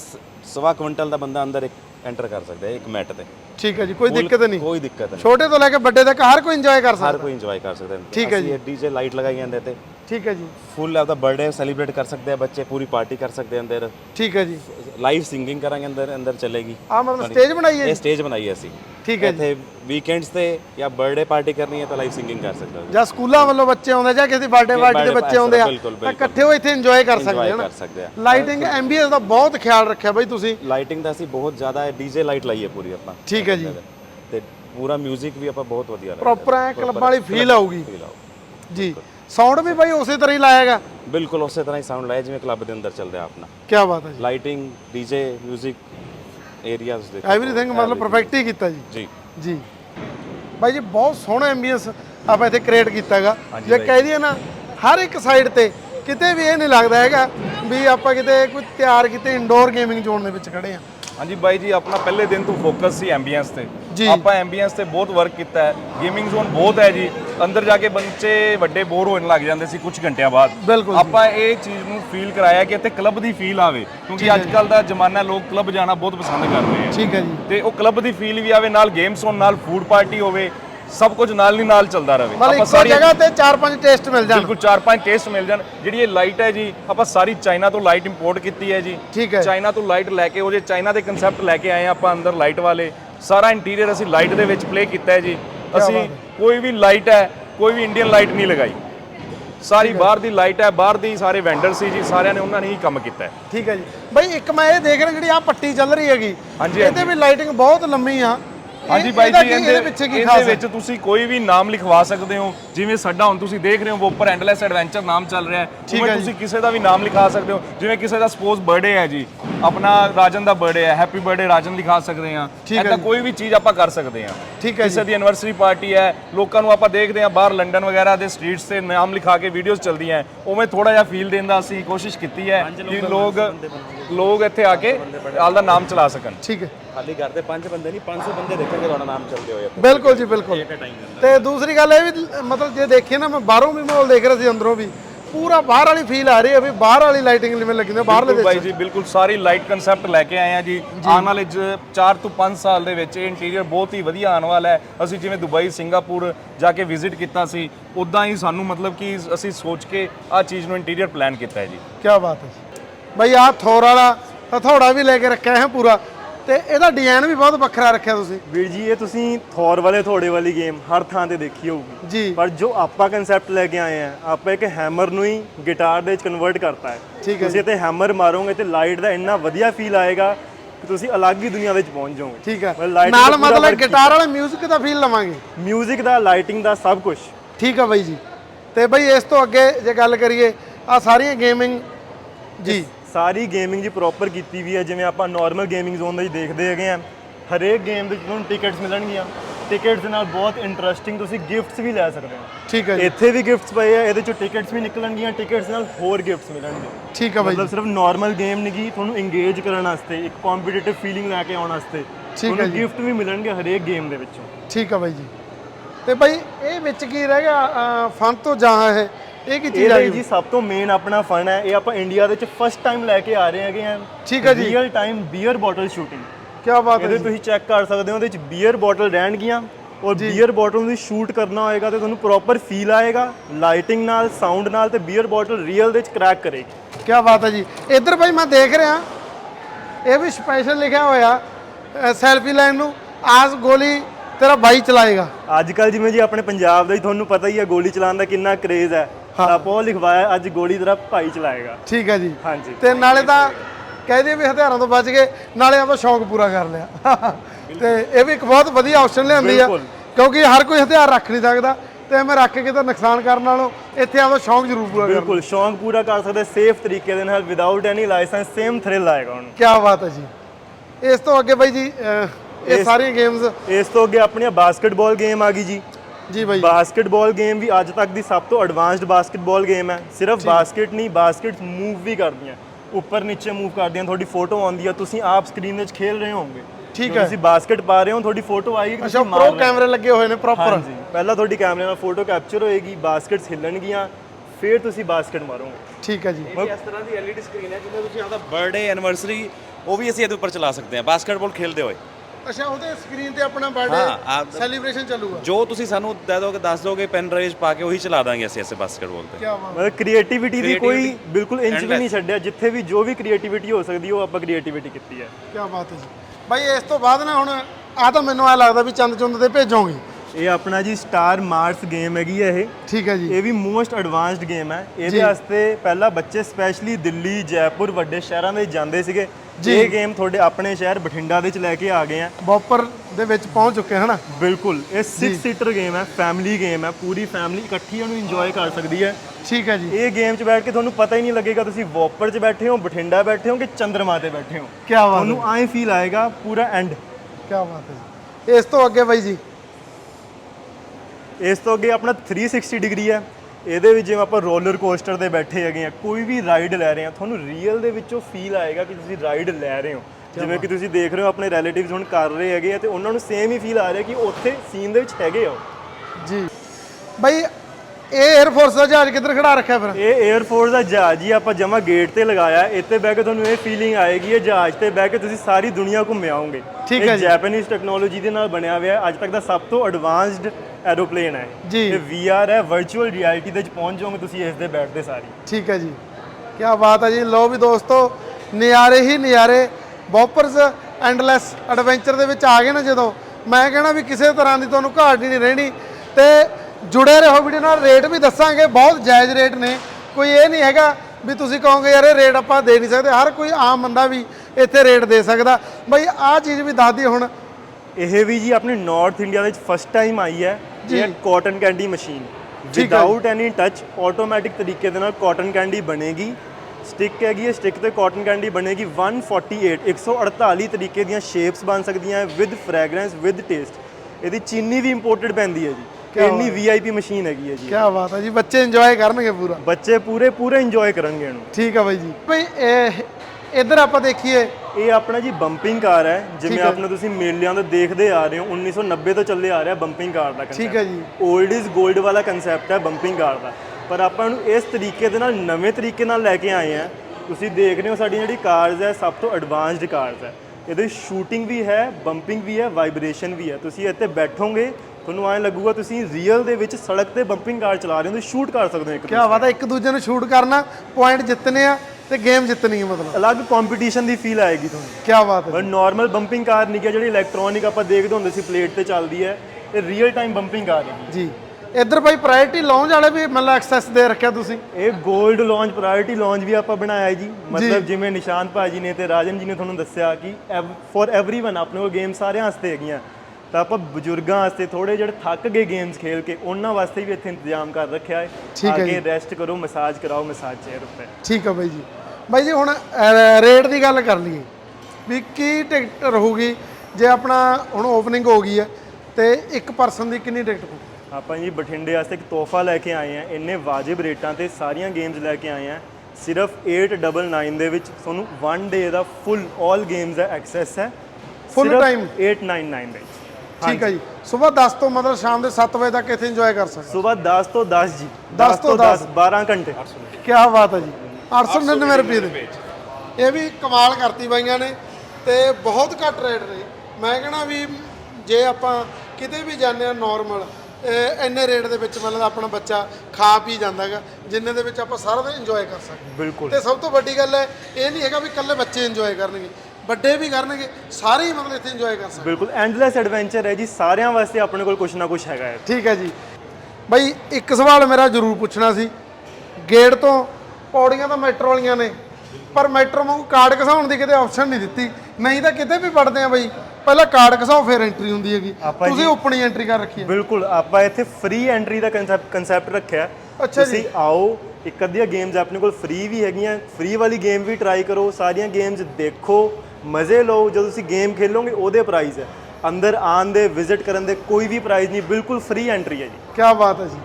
ਸਵਾ ਕੁਇੰਟਲ ਦਾ ਬੰਦਾ ਅੰਦਰ ਇੱਕ ਐਂਟਰ ਕਰ ਸਕਦਾ ਹੈ ਇੱਕ ਮੈਟ ਤੇ। ਠੀਕ ਹੈ ਜੀ ਕੋਈ ਦਿੱਕਤ ਨਹੀਂ। ਕੋਈ ਦਿੱਕਤ ਨਹੀਂ। ਛੋਟੇ ਤੋਂ ਲੈ ਕੇ ਵੱਡੇ ਤੱਕ ਹਰ ਕੋਈ ਇੰਜੋਏ ਕਰ ਹਰ ਸਕਦਾ ਕੋਈ ਇੰਜੋਏ ਕਰ ਸਕਦਾ ਹੈ। ਠੀਕ ਹੈ ਜੀ। ਡੀਜੇ ਲਾਈਟ ਲਗਾਈ ਜਾਂਦੇ ਤੇ। ਠੀਕ ਹੈ ਜੀ। ਫੁੱਲ ਆਪਦਾ ਬਰਥਡੇ ਸੈਲੀਬ੍ਰੇਟ ਕਰ ਸਕਦੇ ਆ ਬੱਚੇ ਪੂਰੀ ਪਾਰਟੀ ਕਰ ਸਕਦੇ ਆ ਅੰਦਰ। ਠੀਕ ਹੈ ਜੀ। ਲਾਈਵ ਸਿੰਗਿੰਗ ਕਰਾਂਗੇ ਅੰਦਰ ਅੰਦਰ ਚੱਲੇਗੀ। ਆ ਮਤਲਬ ਸਟੇਜ ਬਣਾਈ ਹੈ ਇਹ ਸਟੇਜ ਬਣਾਈ ਹੈ ਅਸੀਂ। ਠੀਕ ਹੈ ਜੀ। ਇੱਥੇ ਵੀਕਐਂਡਸ ਤੇ ਜਾਂ ਬਰਥਡੇ ਪਾਰਟੀ ਕਰਨੀ ਹੈ ਤਾਂ ਲਾਈਵ ਸਿੰਗਿੰਗ ਕਰ ਸਕਦੇ ਹੋ ਜਾਂ। ਸਕੂਲਾਂ ਵੱਲੋਂ ਬੱਚੇ ਆਉਂਦੇ ਜਾਂ ਕਿਸੇ ਦੀ ਬਰਥਡੇ ਪਾਰਟੀ ਦੇ ਬੱਚੇ ਆਉਂਦੇ ਆ ਬਿਲਕੁਲ, ਤਾਂ ਬਿਲਕੁਲ। ਇਕੱਠੇ ਹੋ ਇੱਥੇ ਇੰਜੋਏ ਕਰ ਸਕਦੇ ਕਰ ਆ। ਲਾਈਟਿੰਗ ਐਂਬੀਐਂਸ ਦਾ ਬਹੁਤ ਖਿਆਲ ਰੱਖਿਆ ਬਾਈ ਤੁਸੀਂ। ਲਾਈਟਿੰਗ ਦਾ ਅਸੀਂ ਬਹੁਤ ਜ਼ਿਆਦਾ ਹੈ ਡੀਜੇ ਲਾਈਟ ਲਾਈ ਹੈ ਪੂਰੀ ਆਪਾਂ। ਠੀਕ ਹੈ ਜੀ। ਤੇ ਪੂਰਾ 뮤직 ਵੀ ਆਪਾਂ ਬਹੁਤ ਵਧੀਆ ਪ੍ਰੋਪਰ ਐ ਕਲੱਬਾਂ ਵਾਲੀ ਫੀਲ ਆਊਗੀ। ਜੀ। ਸਾਊਂਡ ਵੀ ਬਾਈ ਉਸੇ ਤਰ੍ਹਾਂ ਹੀ ਲਾਇਆਗਾ ਬਿਲਕੁਲ ਉਸੇ ਤਰ੍ਹਾਂ ਹੀ ਸਾਊਂਡ ਲਾਇਆ ਜਿਵੇਂ ਕਲੱਬ ਦੇ ਅੰਦਰ ਚੱਲਦਾ ਆਪਣਾ। ਕੀ ਬਾਤ ਹੈ ਜੀ। ਲਾਈਟਿੰਗ ਡੀਜੇ 뮤직 ਏਰੀਆਜ਼ ਦੇ ਐਵਰੀਥਿੰਗ ਮਤਲਬ ਪਰਫੈਕਟ ਹੀ ਕੀਤਾ ਜੀ। ਜੀ। ਜੀ। ਬਾਈ ਜੀ ਬਹੁਤ ਸੋਹਣਾ ਐਂਬੀਐਂਸ ਆਪਾਂ ਇੱਥੇ ਕ੍ਰੀਏਟ ਕੀਤਾਗਾ ਜੇ ਕਹਿ ਦਈਏ ਨਾ ਹਰ ਇੱਕ ਸਾਈਡ ਤੇ ਕਿਤੇ ਵੀ ਇਹ ਨਹੀਂ ਲੱਗਦਾ ਹੈਗਾ ਵੀ ਆਪਾਂ ਕਿਤੇ ਕੋਈ ਤਿਆਰ ਕੀਤੇ ਇੰਡੋਰ ਗੇਮਿੰਗ ਜ਼ੋਨ ਦੇ ਵਿੱਚ ਖੜੇ ਆ ਹਾਂਜੀ ਬਾਈ ਜੀ ਆਪਣਾ ਪਹਿਲੇ ਦਿਨ ਤੋਂ ਫੋਕਸ ਸੀ ਐਂਬੀਐਂਸ ਤੇ। ਆਪਾਂ ਐਂਬੀਐਂਸ ਤੇ ਬਹੁਤ ਵਰਕ ਕੀਤਾ ਹੈ। ਗੇਮਿੰਗ ਜ਼ੋਨ ਬਹੁਤ ਹੈ ਜੀ। ਅੰਦਰ ਜਾ ਕੇ ਬੱਚੇ ਵੱਡੇ ਬੋਰ ਹੋਣ ਲੱਗ ਜਾਂਦੇ ਸੀ ਕੁਝ ਘੰਟਿਆਂ ਬਾਅਦ। ਆਪਾਂ ਇਹ ਚੀਜ਼ ਨੂੰ ਫੀਲ ਕਰਾਇਆ ਕਿ ਇੱਥੇ ਕਲੱਬ ਦੀ ਫੀਲ ਆਵੇ। ਕਿਉਂਕਿ ਅੱਜ ਕੱਲ ਦਾ ਜ਼ਮਾਨਾ ਲੋਕ ਕਲੱਬ ਜਾਣਾ ਬਹੁਤ ਪਸੰਦ ਕਰਦੇ ਆ ਠੀਕ ਹੈ ਜੀ। ਤੇ ਉਹ ਕਲੱਬ ਦੀ ਫੀਲ ਵੀ ਆਵੇ ਨਾਲ ਗੇਮਸ ਹੋਣ ਨਾਲ ਫੂਡ ਪਾਰਟੀ ਹੋਵੇ ਸਭ ਕੁਝ ਨਾਲ ਦੀ ਨਾਲ ਚੱਲਦਾ ਰਹੇ। ਮਤਲਬ ਇੱਕੋ ਜਗ੍ਹਾ ਤੇ ਚਾਰ ਪੰਜ ਟੇਸਟ ਮਿਲ ਜਾਣ। ਬਿਲਕੁਲ ਚਾਰ ਪੰਜ ਟੇਸਟ ਮਿਲ ਜਾਣ। ਜਿਹੜੀ ਇਹ ਲਾਈਟ ਹੈ ਜੀ ਆਪਾਂ ਸਾਰੀ ਚਾਈਨਾ ਤੋਂ ਲਾਈਟ ਇੰਪੋਰਟ ਕੀਤੀ ਹੈ ਜੀ। ਹੈ। ਚਾਈਨਾ ਤੋਂ ਲਾਈਟ ਲੈ ਕੇ ਉਹ ਜੇ ਚਾਈਨਾ ਦੇ ਕਨਸੈਪਟ ਲੈ ਕੇ ਆਏ ਹਾਂ ਆਪਾਂ ਅੰਦਰ ਲਾਈਟ ਵਾਲੇ ਸਾਰਾ ਇੰਟੀਰੀਅਰ ਅਸੀਂ ਲਾਈਟ ਦੇ ਵਿੱਚ ਪਲੇ ਕੀਤਾ ਹੈ ਜੀ। ਅਸੀਂ ਕੋਈ ਵੀ ਲਾਈਟ ਹੈ ਕੋਈ ਵੀ ਇੰਡੀਅਨ ਲਾਈਟ ਨਹੀਂ ਲਗਾਈ। ਸਾਰੀ ਬਾਹਰ ਦੀ ਲਾਈਟ ਹੈ ਬਾਹਰ ਦੀ ਸਾਰੇ ਵੈਂਡਰ ਸੀ ਜੀ ਸਾਰਿਆਂ ਨੇ ਉਹਨਾਂ ਨੇ ਹੀ ਕੰਮ ਕੀਤਾ ਹੈ। ਠੀਕ ਹੈ ਜੀ। ਬਾਈ ਇੱਕ ਮੈਂ ਇਹ ਦੇਖ ਰਿਹਾ ਜਿਹੜੀ ਆ ਪੱਟੀ ਚੱਲ ਰਹੀ ਹੈਗੀ ਹਾਂਜੀ, ਇਹਦੇ ਵੀ ਲਾਈਟਿੰਗ ਬਹੁਤ ਲੰਮੀ ਆ। ਹਾਂਜੀ ਬਾਈ ਜੀ ਇਹਦੇ ਪਿੱਛੇ ਕੀ ਖਾਸ ਇਹਦੇ ਹੈ? ਵਿੱਚ ਤੁਸੀਂ ਕੋਈ ਵੀ ਨਾਮ ਲਿਖਵਾ ਸਕਦੇ ਹੋ। ਜਿਵੇਂ ਸਾਡਾ ਹੁਣ ਤੁਸੀਂ ਦੇਖ ਰਹੇ ਹੋ ਉੱਪਰ ਐਂਡਲੈਸ ਐਡਵੈਂਚਰ ਨਾਮ ਚੱਲ ਰਿਹਾ ਹੈ। ਠੀਕ ਉਵੇਂ ਹੈ ਜੀ। ਤੁਸੀਂ ਕਿਸੇ ਦਾ ਵੀ ਨਾਮ ਲਿਖਾ ਸਕਦੇ ਹੋ। ਜਿਵੇਂ ਕਿਸੇ ਦਾ ਸਪੋਜ਼ ਬਰਥਡੇ ਹੈ ਜੀ ਆਪਣਾ ਰਾਜਨ ਦਾ ਬਰਥਡੇ ਹੈ ਹੈਪੀ ਬਰਥਡੇ ਰਾਜਨ ਲਿਖਾ ਸਕਦੇ ਹਾਂ। ਠੀਕ ਹੈ ਏਦਾਂ ਜੀ। ਕੋਈ ਵੀ ਚੀਜ਼ ਆਪਾਂ ਕਰ ਸਕਦੇ ਹਾਂ। ਠੀਕ ਹੈ ਕਿਸੇ ਦੀ ਐਨਵਰਸਰੀ ਪਾਰਟੀ ਹੈ ਲੋਕਾਂ ਨੂੰ ਆਪਾਂ ਦੇਖਦੇ ਹਾਂ ਬਾਹਰ ਲੰਡਨ ਵਗੈਰਾ ਦੇ ਸਟਰੀਟਸ ਤੇ ਨਾਮ ਲਿਖਾ ਕੇ ਵੀਡੀਓਜ਼ ਚੱਲਦੀਆਂ। ਉਵੇਂ ਥੋੜਾ ਜਿਹਾ ਫੀਲ ਦੇਣ ਦਾ ਅਸੀਂ ਕੋਸ਼ਿਸ਼ ਕੀਤੀ ਹੈ ਕਿ ਲੋਕ ਲੋਕ ਇੱਥੇ ਆ ਕੇ ਆਪਦਾ ਨਾਮ ਚਲਾ ਸਕਣ। ਠੀਕ ਹੈ। ਖਾਲੀ ਘਰ ਦੇ ਪੰਜ ਬੰਦੇ ਨਹੀਂ 500 ਬੰਦੇ ਦੇਖਣਗੇ ਤੁਹਾਡਾ ਨਾਮ ਚੱਲਦੇ ਹੋਏ ਬਿਲਕੁਲ ਜੀ ਬਿਲਕੁਲ। ਤੇ ਦੂਸਰੀ ਗੱਲ ਇਹ ਵੀ ਮਤਲਬ ਜੇ ਦੇਖੀਏ ਨਾ ਮੈਂ ਬਾਹਰੋਂ ਵੀ ਮਾਹੌਲ ਦੇਖ ਰਿਹਾ ਸੀ ਅੰਦਰੋਂ ਵੀ। ਪੂਰਾ ਬਾਹਰ ਵਾਲੀ ਫੀਲ ਆ ਰਹੀ ਹੈ ਵੀ ਬਾਹਰ ਵਾਲੀ ਲਾਈਟਿੰਗ ਜਿਵੇਂ ਲੱਗੀ ਹੈ ਬਾਹਰਲੇ ਬਿਲਕੁਲ ਬਾਈ ਜੀ ਬਿਲਕੁਲ ਸਾਰੀ ਲਾਈਟ ਕਨਸੈਪਟ ਲੈ ਕੇ ਆਏ ਆ ਜੀ। ਆਉਣ ਵਾਲੇ 4 ਤੋਂ 5 ਸਾਲ ਦੇ ਵਿੱਚ ਇਹ ਇੰਟੀਰੀਅਰ ਬਹੁਤ ਹੀ ਵਧੀਆ ਆਉਣ ਵਾਲਾ ਹੈ। ਅਸੀਂ ਜਿਵੇਂ ਦੁਬਈ ਸਿੰਗਾਪੁਰ ਜਾ ਕੇ ਵਿਜ਼ਿਟ ਕੀਤਾ ਸੀ ਉਦਾਂ ਹੀ ਸਾਨੂੰ ਮਤਲਬ ਕਿ ਅਸੀਂ ਸੋਚ ਕੇ ਆ ਚੀਜ਼ ਨੂੰ ਇੰਟੀਰੀਅਰ ਪਲਾਨ ਕੀਤਾ ਹੈ ਜੀ। ਕੀ ਬਾਤ ਹੈ ਜੀ। ਬਾਈ ਆਹ ਥੋਰ ਵਾਲਾ ਹਥੌੜਾ ਵੀ ਲੈ ਕੇ ਰੱਖਿਆ ਹੈ ਪੂਰਾ। ਤੇ ਇਹਦਾ ਡਿਜ਼ਾਈਨ ਵੀ ਬਹੁਤ ਵੱਖਰਾ ਰੱਖਿਆ ਤੁਸੀਂ। ਵੀਰ ਜੀ ਇਹ ਤੁਸੀਂ ਥੌਰ ਵਾਲੇ ਥੋੜੇ ਵਾਲੀ ਗੇਮ ਹਰ ਥਾਂ ਤੇ ਦੇਖੀ ਹੋਊਗੀ। ਜੀ। ਪਰ ਜੋ ਆਪਾਂ ਕਨਸੈਪਟ ਲੈ ਕੇ ਆਏ ਆ ਆਪਾਂ ਇੱਕ ਹੈਮਰ ਨੂੰ ਹੀ ਗਿਟਾਰ ਦੇ ਵਿੱਚ ਕਨਵਰਟ ਕਰਤਾ ਹੈ। ਠੀਕ ਹੈ ਤੁਸੀਂ ਤੇ ਹੈਮਰ ਮਾਰੋਗੇ ਤੇ ਲਾਈਟ ਦਾ ਇੰਨਾ ਵਧੀਆ ਫੀਲ ਆਏਗਾ ਕਿ ਤੁਸੀਂ ਅਲੱਗ ਹੀ ਦੁਨੀਆ ਵਿੱਚ ਪਹੁੰਚ ਜਾਓਗੇ। ਠੀਕ ਹੈ। ਨਾਲ ਮਤਲਬ ਗਿਟਾਰ ਵਾਲੇ 뮤직 ਦਾ ਫੀਲ ਲਵਾਂਗੇ। ਮਿਊਜ਼ਿਕ ਦਾ ਲਾਈਟਿੰਗ ਦਾ ਸਭ ਕੁਝ ਠੀਕ ਆ ਬਾਈ ਜੀ। ਤੇ ਬਾਈ ਇਸ ਤੋਂ ਅੱਗੇ ਜੇ ਗੱਲ ਕਰੀਏ ਆ ਸਾਰੀਆਂ ਗੇਮਿੰਗ ਜੀ। ਸਾਰੀ ਗੇਮਿੰਗ ਜੀ ਪ੍ਰੋਪਰ ਕੀਤੀ ਵੀ ਹੈ ਜਿਵੇਂ ਆਪਾਂ ਨਾਰਮਲ ਗੇਮਿੰਗ ਜ਼ੋਨ ਦੇ ਵਿੱਚ ਦੇਖਦੇ ਹੈਗੇ ਆ ਹਰੇਕ ਗੇਮ ਦੇ ਵਿੱਚ ਤੁਹਾਨੂੰ ਟਿਕਟਸ ਮਿਲਣਗੀਆਂ। ਟਿਕਟਸ ਦੇ ਨਾਲ ਬਹੁਤ ਇੰਟਰਸਟਿੰਗ ਤੁਸੀਂ ਗਿਫਟਸ ਵੀ ਲੈ ਸਕਦੇ ਹੋ। ਠੀਕ ਹੈ ਜੀ। ਇੱਥੇ ਵੀ ਗਿਫਟਸ ਪਏ ਆ ਇਹਦੇ ਚੋਂ ਟਿਕਟਸ ਵੀ ਨਿਕਲਣਗੀਆਂ ਟਿਕਟਸ ਨਾਲ ਹੋਰ ਗਿਫਟਸ ਮਿਲਣਗੇ। ਠੀਕ ਆ ਬਾਈ ਮਤਲਬ ਸਿਰਫ ਨਾਰਮਲ ਗੇਮ ਨਹੀਂ ਗੀ ਤੁਹਾਨੂੰ ਇੰਗੇਜ ਕਰਨ ਵਾਸਤੇ ਇੱਕ ਕੰਪੀਟੀਟਿਵ ਫੀਲਿੰਗ ਲੈ ਕੇ ਆਉਣ ਵਾਸਤੇ ਹੈ ਤੁਹਾਨੂੰ ਜੀ। ਗਿਫਟ ਵੀ ਮਿਲਣਗੇ ਹਰੇਕ ਗੇਮ ਦੇ ਵਿੱਚੋਂ। ਠੀਕ ਆ ਬਾਈ ਜੀ। ਤੇ ਬਾਈ ਇਹ ਵਿੱਚ ਕੀ ਰਹਿ ਗਿਆ? ਫਨ ਤੋਂ ਜਹਾਂ ਹੈ ਇਹ ਕੀ ਚੀਜ਼ ਆ ਇਹ ਜੀ ਸਭ ਤੋਂ ਮੇਨ ਆਪਣਾ ਫਨ ਹੈ ਇਹ ਆਪਾਂ ਇੰਡੀਆ ਦੇ ਵਿੱਚ ਫਸਟ ਟਾਈਮ ਲੈ ਕੇ ਆ ਰਹੇ ਹੈਗੇ ਆ ਠੀਕ ਹੈ ਜੀ। Real time beer bottle shooting ਕੀ ਬਾਤ ਹੈ ਇਹਦੇ ਜੀ? ਤੁਸੀਂ ਚੈੱਕ ਕਰ ਸਕਦੇ ਹੋ ਉਹਦੇ ਵਿੱਚ ਬੀਅਰ ਬੋਟਲ ਰਹਿਣਗੀਆਂ। ਔਰ ਬੀਅਰ ਬੋਟਲ ਨੂੰ ਸ਼ੂਟ ਕਰਨਾ ਹੋਏਗਾ ਤੇ ਤੁਹਾਨੂੰ ਪ੍ਰੋਪਰ ਫੀਲ ਆਏਗਾ ਲਾਈਟਿੰਗ ਨਾਲ ਸਾਊਂਡ ਨਾਲ ਤੇ ਬੀਅਰ ਬੋਟਲ ਰੀਅਲ ਦੇ ਵਿੱਚ ਕਰੈਕ ਕਰੇਗੀ। ਕੀ ਬਾਤ ਹੈ ਜੀ। ਇੱਧਰ ਬਾਈ ਮੈਂ ਦੇਖ ਰਿਹਾ ਇਹ ਵੀ ਸਪੈਸ਼ਲ ਲਿਖਿਆ ਹੋਇਆ ਸੈਲਫੀ ਲਾਈਨ ਨੂੰ ਆਸ ਗੋਲੀ ਤੇਰਾ ਬਾਈ ਚਲਾਏਗਾ। ਅੱਜ ਕੱਲ ਜਿਵੇਂ ਜੀ ਆਪਣੇ ਪੰਜਾਬ ਦਾ ਹੀ ਤੁਹਾਨੂੰ ਪਤਾ ਹੀ ਹੈ ਗੋਲੀ ਚਲਾਉਣ ਦਾ ਕਿੰਨਾ ਕ੍ਰੇਜ਼ ਹੈ। ਤਾਂ ਆਪਾਂ ਉਹ ਲਿਖਵਾਇਆ ਅੱਜ ਗੋਲੀ ਤੇਰਾ ਭਾਈ ਚਲਾਏਗਾ। ਠੀਕ ਹੈ ਜੀ। ਹਾਂਜੀ। ਤੇ ਨਾਲੇ ਤਾਂ ਕਹਿ ਦਈਏ ਵੀ ਹਥਿਆਰਾਂ ਤੋਂ ਬਚ ਗਏ ਨਾਲੇ ਆਪਾਂ ਸ਼ੌਂਕ ਪੂਰਾ ਕਰ ਲਿਆ। ਤੇ ਇਹ ਵੀ ਇੱਕ ਬਹੁਤ ਵਧੀਆ ਆਪਸ਼ਨ ਲਿਆਂਦੀ ਆ। ਕਿਉਂਕਿ ਹਰ ਕੋਈ ਹਥਿਆਰ ਰੱਖ ਨਹੀਂ ਸਕਦਾ ਤੇ ਮੈਂ ਰੱਖ ਕੇ ਤਾਂ ਨੁਕਸਾਨ ਕਰਨ ਨਾਲੋਂ ਇੱਥੇ ਆਪਦਾ ਸ਼ੌਂਕ ਜ਼ਰੂਰ ਪੂਰਾ ਕਰ ਬਿਲਕੁਲ ਸ਼ੌਂਕ ਪੂਰਾ ਕਰ ਸਕਦੇ ਸੇਫ ਤਰੀਕੇ ਦੇ ਨਾਲ without any licence same thrill ਆਏਗਾ ਉਹਨੂੰ। ਕੀ ਬਾਤ ਹੈ ਜੀ। ਇਸ ਤੋਂ ਅੱਗੇ ਬਾਈ ਜੀ ਇਹ ਸਾਰੀਆਂ ਗੇਮਸ ਇਸ ਤੋਂ ਅੱਗੇ ਆਪਣੀਆਂ ਬਾਸਕਟਬਾਲ ਗੇਮ ਆ ਗਈ ਜੀ। ਜੀ ਬਾਈ। ਬਾਸਕਟਬਾਲ ਗੇਮ ਵੀ ਅੱਜ ਤੱਕ ਦੀ ਸਭ ਤੋਂ ਐਡਵਾਂਸਡ ਬਾਸਕਟਬਾਲ ਗੇਮ ਹੈ। ਸਿਰਫ ਬਾਸਕਟ ਨਹੀਂ ਬਾਸਕਟਸ ਮੂਵ ਵੀ ਕਰਦੀਆਂ। ਉੱਪਰ ਨੀਚੇ ਮੂਵ ਕਰਦੀਆਂ ਤੁਹਾਡੀ ਫੋਟੋ ਆਉਂਦੀ ਆ ਤੁਸੀਂ ਆਪ ਸਕਰੀਨ ਵਿੱਚ ਖੇਲ ਰਹੇ ਹੋਵੋਗੇ। ਠੀਕ ਹੈ। ਤੁਸੀਂ ਬਾਸਕਟ ਪਾ ਰਹੇ ਹੋ ਤੁਹਾਡੀ ਫੋਟੋ ਆਏਗੀ ਕਿ ਅੱਛਾ ਪ੍ਰੋ। ਕੈਮਰੇ ਲੱਗੇ ਹੋਏ ਨੇ ਪ੍ਰੋਪਰ ਹਾਂਜੀ। ਪਹਿਲਾਂ ਤੁਹਾਡੀ ਕੈਮਰੇ ਨਾਲ ਫੋਟੋ ਕੈਪਚਰ ਹੋਏਗੀ ਬਾਸਕਟਸ ਹਿੱਲਣਗੀਆਂ ਫਿਰ ਤੁਸੀਂ ਬਾਸਕਟ ਮਾਰੋਗੇ। ਠੀਕ ਹੈ ਜੀ। ਇਸ ਤਰ੍ਹਾਂ ਦੀ LED ਸਕਰੀਨ ਹੈ ਜਿਵੇਂ ਤੁਸੀਂ ਆਪਦਾ ਬਰਥਡੇ ਐਨਵਰਸਰੀ ਉਹ ਵੀ ਅਸੀਂ ਇਹਦੇ ਉੱਪਰ ਚਲਾ ਸਕਦੇ ਹਾਂ। ਬਾਸਕਟਬਾਲ ਖੇਲਦੇ ਹੋਏ। ਅੱਛਾ ਉਹਦੇ ਸਕਰੀਨ ਤੇ ਆਪਣਾ ਹਾਂ, ਬਰਥਡੇ ਆਪ- ਸੈਲੀਬ੍ਰੇਸ਼ਨ ਚੱਲੂਗਾ। ਜੋ ਤੁਸੀਂ ਸਾਨੂੰ ਦੇ ਦੋਗੇ ਦੱਸ ਦੋਗੇ ਪੈਨ ਡਰਾਈਵ ਪਾ ਕੇ ਉਹੀ ਚਲਾ ਦਾਂਗੇ ਅਸੀਂ ਐਸੇ ਬਾਸਕਟਬਾਲ ਤੇ। ਕੀ ਬਾਤ। ਮਤਲਬ ਕ੍ਰੀਏਟੀਵਿਟੀ ਦੀ ਕੋਈ Creativity ਬਿਲਕੁਲ ਇੰਚ ਵੀ endless। ਨਹੀਂ ਛੱਡਿਆ। ਜਿੱਥੇ ਵੀ ਜੋ ਵੀ ਕ੍ਰੀਏਟੀਵਿਟੀ ਹੋ ਸਕਦੀ ਉਹ ਆਪਾਂ ਕ੍ਰੀਏਟੀਵਿਟੀ ਕੀਤੀ ਹੈ। ਕੀ ਬਾਤ ਹੈ ਜੀ। ਬਾਈ ਇਸ ਤੋਂ ਬਾਅਦ ਨਾ ਹੁਣ ਆ ਤਾਂ ਮੈਨੂੰ ਐ ਲੱਗਦਾ ਵੀ ਚੰਦ ਚੁੰਦ ਤੇ ਭੇਜੋਗੇ। ਇਹ ਆਪਣਾ ਜੀ ਸਟਾਰ ਮਾਰਸ ਗੇਮ ਹੈਗੀ ਹੈ ਇਹ। ਠੀਕ ਹੈ ਜੀ। ਇਹ ਵੀ ਮੋਸਟ ਐਡਵਾਂਸਡ ਗੇਮ ਹੈ। ਇਹਦੇ ਵਾਸਤੇ ਪਹਿਲਾਂ ਬੱਚੇ ਸਪੈਸ਼ਲੀ ਦਿੱਲੀ ਜੈਪੁਰ ਵੱਡੇ ਸ਼ਹਿਰਾਂ ਦੇ ਜਾਂਦੇ ਸੀਗੇ। ਇਹ ਗੇਮ ਤੁਹਾਡੇ ਆਪਣੇ ਸ਼ਹਿਰ ਬਠਿੰਡਾ ਦੇ ਚ ਲੈ ਕੇ ਆ ਗਏ ਆ। ਬੌਪਰ ਦੇ ਵਿੱਚ ਪਹੁੰਚ ਚੁੱਕੇ ਹਨਾ? ਬਿਲਕੁਲ ਇਹ 6 ਸੀਟਰ ਗੇਮ ਹੈ ਫੈਮਿਲੀ ਗੇਮ ਹੈ ਪੂਰੀ ਫੈਮਿਲੀ ਇਕੱਠੀ ਇਹਨੂੰ ਇੰਜੋਏ ਕਰ ਸਕਦੀ ਹੈ। ਠੀਕ ਹੈ ਜੀ। ਇਹ ਗੇਮ 'ਚ ਬੈਠ ਕੇ ਤੁਹਾਨੂੰ ਪਤਾ ਹੀ ਨਹੀਂ ਲੱਗੇਗਾ ਤੁਸੀਂ ਵੋਪਰ 'ਚ ਬੈਠੇ ਹੋ ਬਠਿੰਡਾ ਬੈਠੇ ਹੋ ਕਿ ਚੰਦਰਮਾ ਤੇ ਬੈਠੇ ਹੋ। ਕੀ ਬਾਤ ਤੁਹਾਨੂੰ ਐਂ ਫੀਲ ਆਏਗਾ ਪੂਰਾ ਐਂਡ ਕੀ ਬਾਤ ਹੈ ਇਸ ਤੋਂ ਅੱਗੇ ਬਾਈ ਜੀ? ਇਸ ਤੋਂ ਅੱਗੇ ਆਪਣਾ 360 ਡਿਗਰੀ ਹੈ। ਇਹਦੇ ਵਿੱਚ ਜਿਵੇਂ ਆਪਾਂ ਰੋਲਰ ਕੋਸਟਰ ਤੇ ਬੈਠੇ ਹੈਗੇ ਆ ਕੋਈ ਵੀ ਰਾਈਡ ਲੈ ਰਹੇ ਆ ਤੁਹਾਨੂੰ ਰੀਅਲ ਦੇ ਵਿੱਚੋਂ ਫੀਲ ਆਏਗਾ ਕਿ ਤੁਸੀਂ ਰਾਈਡ ਲੈ ਰਹੇ ਹੋ। ਜਿਵੇਂ ਕਿ ਤੁਸੀਂ ਦੇਖ ਰਹੇ ਹੋ ਆਪਣੇ ਰਿਲੇਟਿਵਸ ਹੁਣ ਕਰ ਰਹੇ ਹੈਗੇ ਆ ਤੇ ਉਹਨਾਂ ਨੂੰ ਸੇਮ ਹੀ ਫੀਲ ਆ ਰਿਹਾ ਕਿ ਉੱਥੇ ਸੀਨ ਦੇ ਵਿੱਚ ਹੈਗੇ ਆ। ਜੀ। ਬਾਈ ਇਹ 에ਅਰ ਫੋਰਸ ਦਾ ਜਹਾਜ਼ ਕਿੱਧਰ ਖੜਾ ਰੱਖਿਆ ਫਿਰ? ਇਹ 에ਅਰ ਫੋਰਸ ਦਾ ਜਹਾਜ਼ ਹੀ ਆਪਾਂ ਜਮਾ ਗੇਟ ਤੇ ਲਗਾਇਆ। ਇੱਥੇ ਬਹਿ ਕੇ ਤੁਹਾਨੂੰ ਇਹ ਫੀਲਿੰਗ ਆਏਗੀ ਇਹ ਜਹਾਜ਼ ਤੇ ਬਹਿ ਕੇ ਤੁਸੀਂ ਸਾਰੀ ਦੁਨੀਆ ਘੁੰਮ ਆਓਗੇ। ਠੀਕ ਹੈ। ਜੈਪਨੀਜ਼ ਟੈਕਨੋਲੋਜੀ ਦੇ ਨਾਲ ਬਣਿਆ ਹੋਇਆ। ਅੱਜ ਤੱਕ ਦਾ ਸਭ ਤੋਂ ਐਡਵਾਂਸਡ ਐਰੋਪਲੇਨ ਹੈ। ਜੀ। ਇਹ VR ਹੈ ਵਰਚੁਅਲ ਰਿਐਲਿਟੀ ਦੇ ਵਿੱਚ ਪਹੁੰਚ ਜਾਓਗੇ ਤੁਸੀਂ ਇਸ ਦੇ ਬੈਠਦੇ ਸਾਰੀ। ਠੀਕ ਹੈ ਜੀ। ਕੀ ਬਾਤ ਹੈ ਜੀ। ਲੋ ਵੀ ਦੋਸਤੋ ਨਿਆਰੇ ਹੀ ਨਿਆਰੇ ਬੌਪਰਸ ਐਂਡਲੈਸ ਐਡਵੈਂਚਰ ਦੇ ਵਿੱਚ ਆ ਗਏ ਨਾ ਜਦੋਂ। ਮੈਂ ਕਹਿਣਾ ਵੀ ਕਿਸੇ ਤਰ੍ਹਾਂ ਦੀ ਤੁਹਾਨੂੰ ਘਾਟ ਨਹੀਂ ਰਹਿਣੀ। ਤੇ ਜੁੜੇ ਰਹੋ ਵੀਡੀਓ ਨਾਲ। ਰੇਟ ਵੀ ਦੱਸਾਂਗੇ ਬਹੁਤ ਜਾਇਜ਼ ਰੇਟ ਨੇ। ਕੋਈ ਇਹ ਨਹੀਂ ਹੈਗਾ ਵੀ ਤੁਸੀਂ ਕਹੋਗੇ ਯਾਰ ਇਹ ਰੇਟ ਆਪਾਂ ਦੇ ਨਹੀਂ ਸਕਦੇ। ਹਰ ਕੋਈ ਆਮ ਬੰਦਾ ਵੀ ਇੱਥੇ ਰੇਟ ਦੇ ਸਕਦਾ। ਬਈ ਆਹ ਚੀਜ਼ ਵੀ ਦੱਸ ਦਿਓ ਹੁਣ ਇਹ ਵੀ ਜੀ ਆਪਣੇ ਨਾਰਥ ਇੰਡੀਆ ਵਿੱਚ ਫਸਟ ਟਾਈਮ ਆਈ ਹੈ ਜੀ। ਇਹ cotton candy machine without any touch automatic ਤਰੀਕੇ ਦੇ ਨਾਲ ਕਾਟਨ ਕੈਂਡੀ ਬਣੇਗੀ। ਸਟਿਕ ਹੈਗੀ ਹੈ ਸਟਿਕ ਤੇ ਕਾਟਨ ਕੈਂਡੀ ਬਣੇਗੀ। 148 148 ਤਰੀਕੇ ਦੀਆਂ ਸ਼ੇਪਸ ਬਣ ਸਕਦੀਆਂ ਵਿਦ ਫ੍ਰੈਗਰੈਂਸ ਵਿਦ ਟੇਸਟ ਇਹਦੀ ਚੀਨੀ ਵੀ ਇੰਪੋਰਟਡ ਪੈਂਦੀ ਹੈ ਜੀ। ਇੰਨੀ ਵੀਆਈਪੀ ਮਸ਼ੀਨ ਹੈਗੀ ਹੈ ਜੀ। ਕੀ ਬਾਤ ਹੈ ਜੀ। ਬੱਚੇ ਇੰਜੋਏ ਕਰਨਗੇ ਪੂਰਾ। ਬੱਚੇ ਪੂਰੇ ਪੂਰੇ ਇੰਜੋਏ ਕਰਨਗੇ ਇਹਨੂੰ। ਠੀਕ ਹੈ ਬਾਈ ਜੀ। ਇਹ ਇੱਧਰ ਆਪਾਂ ਦੇਖੀਏ ਇਹ ਆਪਣਾ ਜੀ ਬੰਪਿੰਗ ਕਾਰ ਹੈ ਜਿਵੇਂ। ਆਪਣਾ ਤੁਸੀਂ ਮੇਲਿਆਂ ਤੋਂ ਦੇਖਦੇ ਆ ਰਹੇ ਹੋ 1990 ਤੋਂ ਚੱਲੇ ਆ ਰਿਹਾ ਬੰਪਿੰਗ ਕਾਰ ਦਾ ਠੀਕ ਹੈ ਜੀ। 올ਡ ਇਜ਼ 골ਡ ਵਾਲਾ ਕਨਸੈਪਟ ਹੈ ਬੰਪਿੰਗ ਕਾਰ ਦਾ। ਪਰ ਆਪਾਂ ਨੂੰ ਇਸ ਤਰੀਕੇ ਦੇ ਨਾਲ ਨਵੇਂ ਤਰੀਕੇ ਨਾਲ ਲੈ ਕੇ ਆਏ ਆ। ਤੁਸੀਂ ਦੇਖ ਰਹੇ ਹੋ ਸਾਡੀਆਂ ਜਿਹੜੀ ਕਾਰਸ ਹੈ ਸਭ ਤੋਂ ਐਡਵਾਂਸਡ ਕਾਰਸ ਹੈ। ਇਹਦੇ ਸ਼ੂਟਿੰਗ ਵੀ ਹੈ ਬੰਪਿੰਗ ਵੀ ਹੈ ਵਾਈਬ੍ਰੇਸ਼ਨ ਵੀ ਹੈ। ਤੁਸੀਂ ਇੱਥੇ ਬੈਠੋਗੇ ਤੁਹਾਨੂੰ ਐਂ ਲੱਗੂਗਾ ਤੁਸੀਂ ਰੀਅਲ ਦੇ ਵਿੱਚ ਸੜਕ ਤੇ ਬੰਪਿੰਗ ਕਾਰ ਚਲਾ ਰਹੇ ਹੋ ਤੁਸੀਂ ਸ਼ੂਟ ਕਰ ਸਕਦੇ ਹੋ ਇੱਕ ਕੀ ਬਾਤ ਹੈ ਇੱਕ ਦੂਜੇ ਨੂੰ ਸ਼ੂਟ ਕਰਨਾ ਪੁਆਇੰਟ ਜਿੱਤਨੇ ਆ ਤੇ ਗੇਮ ਜਿੱਤਣੀ ਹੈ ਮਤਲਬ। ਅਲੱਗ ਕੰਪੀਟੀਸ਼ਨ ਦੀ ਫੀਲ ਆਏਗੀ ਤੁਹਾਨੂੰ। ਕੀ ਬਾਤ ਹੈ। ਪਰ ਨਾਰਮਲ ਬੰਪਿੰਗ ਕਾਰ ਨਹੀਂ ਕਿ ਜਿਹੜੀ ਇਲੈਕਟ੍ਰੋਨਿਕ ਆਪਾਂ ਦੇਖਦੇ ਹੁੰਦੇ ਸੀ ਪਲੇਟ ਤੇ ਚੱਲਦੀ ਹੈ ਇਹ ਰੀਅਲ ਟਾਈਮ ਬੰਪਿੰਗ ਕਾਰ ਹੈ। ਜੀ। ਇੱਧਰ ਭਾਈ ਪ੍ਰਾਇੋਰਟੀ ਲੌਂਜ ਵਾਲੇ ਵੀ ਮਤਲਬ ਐਕਸੈਸ ਦੇ ਰੱਖਿਆ ਤੁਸੀਂ। ਇਹ 골ਡ ਲੌਂਜ ਪ੍ਰਾਇੋਰਟੀ ਲੌਂਜ ਵੀ ਆਪਾਂ ਬਣਾਇਆ ਜੀ। ਮਤਲਬ ਜਿਵੇਂ ਨਿਸ਼ਾਨ ਭਾਜੀ ਨੇ ਤੇ ਰਾਜਨ ਜੀ ਨੇ ਤੁਹਾਨੂੰ ਦੱਸਿਆ ਕਿ ਫॉर एवरीवन ਆਪਣੇ ਕੋਲ ਗੇਮ ਸਾਰਿਆਂ ਵਾਸਤੇ ਹੈਗੀਆਂ। ਤਾਂ ਆਪਾਂ ਬਜ਼ੁਰਗਾਂ ਵਾਸਤੇ ਥੋੜੇ ਜਿਹੜੇ ਥੱਕ ਗਏ ਗੇਮਸ ਖੇਲ ਕੇ ਉਹਨਾਂ ਵਾਸਤੇ ਵੀ ਇੱਥੇ ਇੰਤਜ਼ਾਮ ਕਰ ਰੱਖਿਆ ਹੈ। ਠੀਕ ਹੈ ਰੈਸਟ ਕਰੋ ਮਸਾਜ ਕਰਾਓ ਮਸਾਜ ਚੇਅਰ ਉੱਤੇ। ਠੀਕ ਹੈ ਬਾਈ ਜੀ। ਬਾਈ ਜੀ ਹੁਣ ਰੇਟ ਦੀ ਗੱਲ ਕਰ ਲਈਏ ਵੀ ਕੀ ਟਿਕਟ ਰਹੂਗੀ ਜੇ ਆਪਣਾ ਹੁਣ ਓਪਨਿੰਗ ਹੋ ਗਈ ਹੈ ਤੇ ਇੱਕ ਪਰਸਨ ਦੀ ਕਿੰਨੀ ਟਿਕਟ ਪਊ ਆਪਾਂ ਜੀ ਬਠਿੰਡੇ ਵਾਸਤੇ ਇੱਕ ਤੋਹਫਾ ਲੈ ਕੇ ਆਏ ਆ ਇੰਨੇ ਵਾਜਿਬ ਰੇਟਾਂ ਤੇ ਸਾਰੀਆਂ ਗੇਮਸ ਲੈ ਕੇ ਆਏ ਆ ਸਿਰਫ 899 ਦੇ ਵਿੱਚ ਤੁਹਾਨੂੰ 1 ਡੇ ਦਾ ਫੁੱਲ 올 ਗੇਮਸ ਦਾ ਐਕਸੈਸ ਹੈ। ਸਿਰਫ time? 899 ਦੇ ਵਿੱਚ। ਠੀਕ ਹੈ ਜੀ। ਸਵੇਰ 10 ਤੋਂ ਮਤਲਬ ਸ਼ਾਮ ਦੇ 7 ਵਜੇ ਤੱਕ ਇੱਥੇ ਇੰਜੋਏ ਕਰ ਸਕਦੇ ਸਵੇਰ 10 ਤੋਂ 10 ਜੀ। 10 ਤੋਂ 10 12 ਘੰਟੇ। ਕੀ ਬਾਤ ਹੈ ਜੀ। 899 ਰੁਪਏ ਦੇ। ਵਿੱਚ। ਇਹ ਵੀ ਕਮਾਲ ਕਰਤੀ ਬਾਈਆਂ ਨੇ ਤੇ ਬਹੁਤ ਘੱਟ ਰੇਟ ਨੇ। ਮੈਂ ਕਹਣਾ ਵੀ ਜੇ ਆਪਾਂ ਕਿਤੇ ਵੀ ਜਾਂਦੇ ਆ ਨਾਰਮਲ ਇੰਨੇ ਰੇਟ ਦੇ ਵਿੱਚ ਮਤਲਬ ਆਪਣਾ ਬੱਚਾ ਖਾ ਪੀ ਜਾਂਦਾ ਹੈਗਾ ਜਿੰਨੇ ਦੇ ਵਿੱਚ ਆਪਾਂ ਸਾਰਾ ਦਿਨ ਇੰਜੋਏ ਕਰ ਸਕਦੇ ਬਿਲਕੁਲ। ਤੇ ਸਭ ਤੋਂ ਵੱਡੀ ਗੱਲ ਹੈ ਇਹ ਨਹੀਂ ਹੈਗਾ ਵੀ ਇਕੱਲੇ ਬੱਚੇ ਇੰਜੋਏ ਕਰਨਗੇ ਵੱਡੇ ਵੀ ਕਰਨਗੇ ਸਾਰੇ ਹੀ ਮਤਲਬ ਇੱਥੇ ਇੰਜੋਏ ਕਰ ਸਕਦੇ ਬਿਲਕੁਲ ਐਂਡਲੈਸ ਐਡਵੈਂਚਰ ਹੈ ਜੀ ਸਾਰਿਆਂ ਵਾਸਤੇ ਆਪਣੇ ਕੋਲ ਕੁਝ ਨਾ ਕੁਝ ਹੈਗਾ ਹੈ। ਠੀਕ ਹੈ ਜੀ। ਬਾਈ ਇੱਕ ਸਵਾਲ ਮੇਰਾ ਜ਼ਰੂਰ ਪੁੱਛਣਾ ਸੀ। ਗੇਟ ਤੋਂ ਪੌੜੀਆਂ ਤਾਂ ਮੈਟਰੋ ਵਾਲੀਆਂ ਨੇ। ਪਰ ਮੈਟਰੋ ਵਾਂਗੂ ਕਾਰਡ ਘਸਾਉਣ ਦੀ ਕਿਤੇ ਆਪਸ਼ਨ ਨਹੀਂ ਦਿੱਤੀ। ਨਹੀਂ ਤਾਂ ਕਿਤੇ ਵੀ ਪੜਦੇ ਆ ਬਾਈ। ਪਹਿਲਾਂ ਕਾਰਡ ਘਸਾਓ ਫਿਰ ਐਂਟਰੀ ਹੁੰਦੀ ਹੈਗੀ। ਆਪਾਂ ਤੁਸੀਂ ਜੀ- ਓਪਨ ਐਂਟਰੀ ਕਰ ਰੱਖੀ ਹੈ। ਬਿਲਕੁਲ ਆਪਾਂ ਇੱਥੇ ਫ੍ਰੀ ਐਂਟਰੀ ਦਾ ਕਨਸੈਪਟ ਕਨਸੈਪਟ ਰੱਖਿਆ। ਹੈ। ਅੱਛਾ ਜੀ। ਤੁਸੀਂ ਆਓ ਇੱਕ ਅੱਧੀਆਂ ਗੇਮਸ ਆਪਣੇ ਕੋਲ ਫ੍ਰੀ ਵੀ ਹੈਗੀਆਂ। ਫ੍ਰੀ ਵਾਲੀ ਗੇਮ ਵੀ ਟਰਾਈ ਕਰੋ। ਸਾਰੀਆਂ ਗੇਮਸ ਦੇਖੋ ਮਜ਼ੇ ਲਓ। ਜਦੋਂ ਤੁਸੀਂ ਗੇਮ ਖੇਲੋਗੇ ਉਹਦੇ ਪ੍ਰਾਈਜ਼ ਹੈ। ਅੰਦਰ ਆਉਣ ਦੇ ਵਿਜ਼ਿਟ ਕਰਨ ਦੇ ਕੋਈ ਵੀ ਪ੍ਰਾਈਜ਼ ਨਹੀਂ। ਬਿਲਕੁਲ ਫ੍ਰੀ ਐਂਟਰੀ ਹੈ ਜੀ। ਕੀ ਬਾਤ ਹੈ ਜੀ।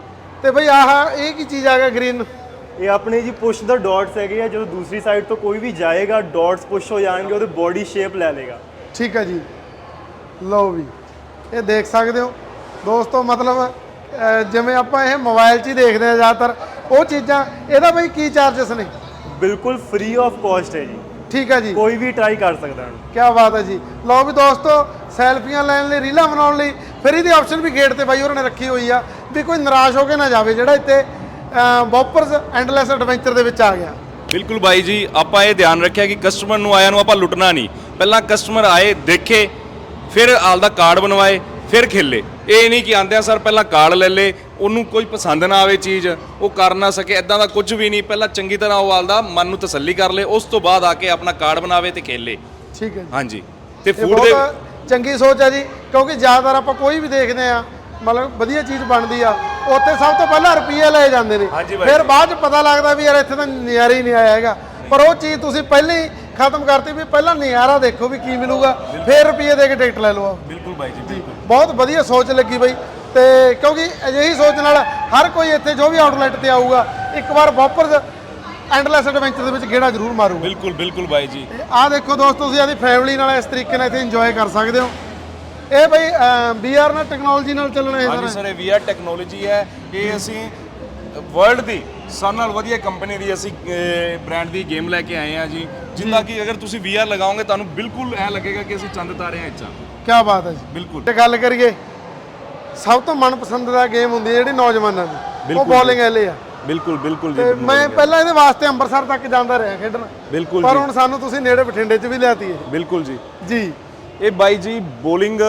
ਤੇ ਬਈ ਆਹ ਇਹ ਕੀ ਚੀਜ਼ ਆ ਗਿਆ ਗ੍ਰੀਨ ਇਹ ਆਪਣੇ ਜੀ ਪੁਸ਼ ਦਾ ਡਾਟਸ ਹੈਗੇ ਆ ਜਦੋਂ ਦੂਸਰੀ ਸਾਈਡ ਤੋਂ ਕੋਈ ਵੀ ਜਾਏਗਾ ਡਾਟਸ ਪੁਸ਼ ਹੋ ਜਾਣਗੇ ਉਹਦੇ ਬੋਡੀ ਸ਼ੇਪ ਲੈ ਲੇਗਾ ਠੀਕ ਹੈ ਜੀ। ਲਓ ਵੀ ਇਹ ਦੇਖ ਸਕਦੇ ਹੋ। ਦੋਸਤੋ ਮਤਲਬ ਜਿਵੇਂ ਆਪਾਂ ਇਹ ਮੋਬਾਈਲ 'ਚ ਹੀ ਦੇਖਦੇ ਆ ਜ਼ਿਆਦਾਤਰ ਉਹ ਚੀਜ਼ਾਂ ਇਹਦਾ ਬਈ ਕੀ ਚਾਰजेस ਨੇ? ਬਿਲਕੁਲ ਫ੍ਰੀ ਆਫ ਕਾਸਟ ਹੈ ਜੀ। ਠੀਕ ਹੈ ਜੀ। ਕੋਈ ਵੀ ਟਰਾਈ ਕਰ ਸਕਦਾ ਇਹਨੂੰ ਕੀ ਬਾਤ ਹੈ ਜੀ। ਲਓ ਵੀ ਦੋਸਤੋ ਸੈਲਫੀਆਂ ਲੈਣ ਲਈ ਰੀਲਾਂ ਬਣਾਉਣ ਲਈ ਫਿਰ ਇਹਦੀ ਆਪਸ਼ਨ ਵੀ ਗੇਟ ਤੇ ਬਾਈ ਹੋਰਾਂ ਨੇ ਰੱਖੀ ਹੋਈ ਆ ਵੀ ਕੋਈ ਨਿਰਾਸ਼ ਹੋ ਕੇ ਨਾ ਜਾਵੇ ਜਿਹੜਾ ਇੱਥੇ ਬੌਪਰਸ ਐਂਡਲੈਸ ਐਡਵੈਂਚਰ ਦੇ ਵਿੱਚ ਆ ਗਿਆ। ਬਿਲਕੁਲ ਬਾਈ ਜੀ ਆਪਾਂ ਇਹ ਧਿਆਨ ਰੱਖਿਆ ਕਿ ਕਸਟਮਰ ਨੂੰ ਆਇਆ ਨੂੰ ਆਪਾਂ ਲੁੱਟਣਾ ਨਹੀਂ। ਪਹਿਲਾਂ ਕਸਟਮਰ ਆਏ ਦੇਖੇ ਫਿਰ ਆਪਦਾ ਕਾਰਡ ਬਣਵਾਏ ਫਿਰ ਖੇਲੇ। ਇਹ ਨਹੀਂ ਕਿ ਆਂਦਿਆਂ ਸਰ ਪਹਿਲਾਂ ਕਾਰਡ ਲੈ ਲੇ ਉਹਨੂੰ ਕੋਈ ਪਸੰਦ ਨਾ ਆਵੇ ਚੀਜ਼ ਉਹ ਕਰ ਨਾ ਸਕੇ ਐਦਾਂ ਦਾ ਕੁਝ ਵੀ ਨਹੀਂ। ਪਹਿਲਾਂ ਚੰਗੀ ਤਰ੍ਹਾਂ ਉਹ ਆਪਦਾ ਮਨ ਨੂੰ ਤਸੱਲੀ ਕਰ ਲੇ ਉਸ ਤੋਂ ਬਾਅਦ ਆ ਕੇ ਆਪਣਾ ਕਾਰਡ ਬਣਾਵੇ ਤੇ ਖੇਲੇ। ਠੀਕ ਹੈ ਜੀ। ਹਾਂਜੀ। ਤੇ ਇਹ ਫੂਡ ਦੇ ਬਹੁਤ ਚੰਗੀ ਸੋਚ ਹੈ ਜੀ ਕਿਉਂਕਿ ਜ਼ਿਆਦਾਤਰ ਆਪਾਂ ਕੋਈ ਵੀ ਦੇਖਦੇ ਆ ਮਤਲਬ ਵਧੀਆ ਚੀਜ਼ ਬਣਦੀ ਆ ਉੱਥੇ ਸਭ ਤੋਂ ਪਹਿਲਾਂ ਰੁਪਈਏ ਲਏ ਜਾਂਦੇ ਨੇ। ਹਾਂਜੀ ਬਾਈ ਫਿਰ ਬਾਅਦ ਚ ਪਤਾ ਲੱਗਦਾ ਵੀ ਯਾਰ ਇੱਥੇ ਤਾਂ ਨਜ਼ਾਰਾ ਹੀ ਨਹੀਂ ਆਇਆ ਹੈਗਾ। ਪਰ ਉਹ ਚੀਜ਼ ਤੁਸੀਂ ਪਹਿਲਾਂ ਹੀ ਖਤਮ ਕਰਤੀ ਵੀ ਪਹਿਲਾਂ ਨਜ਼ਾਰਾ ਦੇਖੋ ਵੀ ਕੀ ਮਿਲੂਗਾ। ਫਿਰ ਰੁਪਈਏ ਦੇ ਕੇ ਟਿਕਟ ਲੈ ਲਓ ਆਪ। ਬਿਲਕੁਲ ਬਾਈ ਜੀ ਬਿਲਕੁਲ। ਬਹੁਤ ਵਧੀਆ ਸੋਚ ਲੱਗੀ ਬਈ। ਤੇ ਕਿਉਂਕਿ ਅਜਿਹੀ ਸੋਚ ਨਾਲ ਹਰ ਕੋਈ ਇੱਥੇ ਜੋ ਵੀ ਆਊਟਲੈਟ ਤੇ ਆਊਗਾ ਇੱਕ ਵਾਰ ਵਾਪਰ ਐਂਡਲੈਸ ਐਡਵੈਂਚਰ ਦੇ ਵਿੱਚ ਗੇੜਾ ਜ਼ਰੂਰ ਮਾਰੂਗਾ। ਬਿਲਕੁਲ ਬਿਲਕੁਲ ਬਾਈ ਜੀ। ਆਹ ਦੇਖੋ ਦੋਸਤੋ ਤੁਸੀਂ ਆਦੀ ਫੈਮਿਲੀ ਨਾਲ ਇਸ ਤਰੀਕੇ ਨਾਲ ਇੱਥੇ ਇੰਜੋਏ ਕਰ ਸਕਦੇ ਹੋ। ਇਹ ਬਈ ਬੀਆਰ ਨਾਲ ਟੈਕਨੋਲੋਜੀ ਨਾਲ ਚੱਲਣਾ ਹੈ ਹਾਂਜੀ ਸਰ। ਸਰ ਇਹ ਵੀਆਰ ਟੈਕਨੋਲੋਜੀ ਹੈ। ਇਹ ਅਸੀਂ ਵਰਲਡ ਦੀ ਸਭ ਨਾਲ ਵਧੀਆ ਕੰਪਨੀ ਦੀ ਅਸੀਂ ਬ੍ਰਾਂਡ ਦੀ ਗੇਮ ਲੈ ਕੇ ਆਏ ਆ ਜੀ। ਜਿੰਦਾ ਕਿ ਅਗਰ ਤੁਸੀਂ ਵੀਆਰ ਲਗਾਓਗੇ ਤੁਹਾਨੂੰ ਬਿਲਕੁਲ ਐ ਲੱਗੇਗਾ ਕਿ ਅਸੀਂ ਚੰਦ ਤਾਰੇ ਆ ਇੱਚਾ ਕੀ ਬਾਤ ਹੈ ਜੀ। ਬਿਲਕੁਲ। ਤੇ ਗੱਲ ਕਰੀਏ ਸਭ ਤੋਂ ਮਨਪਸੰਦ ਦਾ ਗੇਮ ਹੁੰਦੀ ਹੈ ਜਿਹੜੀ ਨੌਜਵਾਨਾਂ ਦੀ। ਉਹ ਬੋਲਿੰਗ ਐਲੇ ਆ। ਬਿਲਕੁਲ ਬਿਲਕੁਲ ਜੀ ਮੈਂ ਪਹਿਲਾਂ ਇਹਦੇ ਵਾਸਤੇ ਅੰਮ੍ਰਿਤਸਰ ਤੱਕ ਜਾਂਦਾ ਰਿਹਾ ਖੇਡਣ। ਬਿਲਕੁਲ ਪਰ ਹੁਣ ਸਾਨੂੰ ਤੁਸੀਂ ਨੇੜੇ ਬਠਿੰਡੇ 'ਚ ਵੀ ਲਿਆਤੀ ਹੈ। ਬਿਲਕੁਲ ਜੀ। ਜੀ। ਇਹ ਬਾਈ ਜੀ ਬੋਲਿੰਗ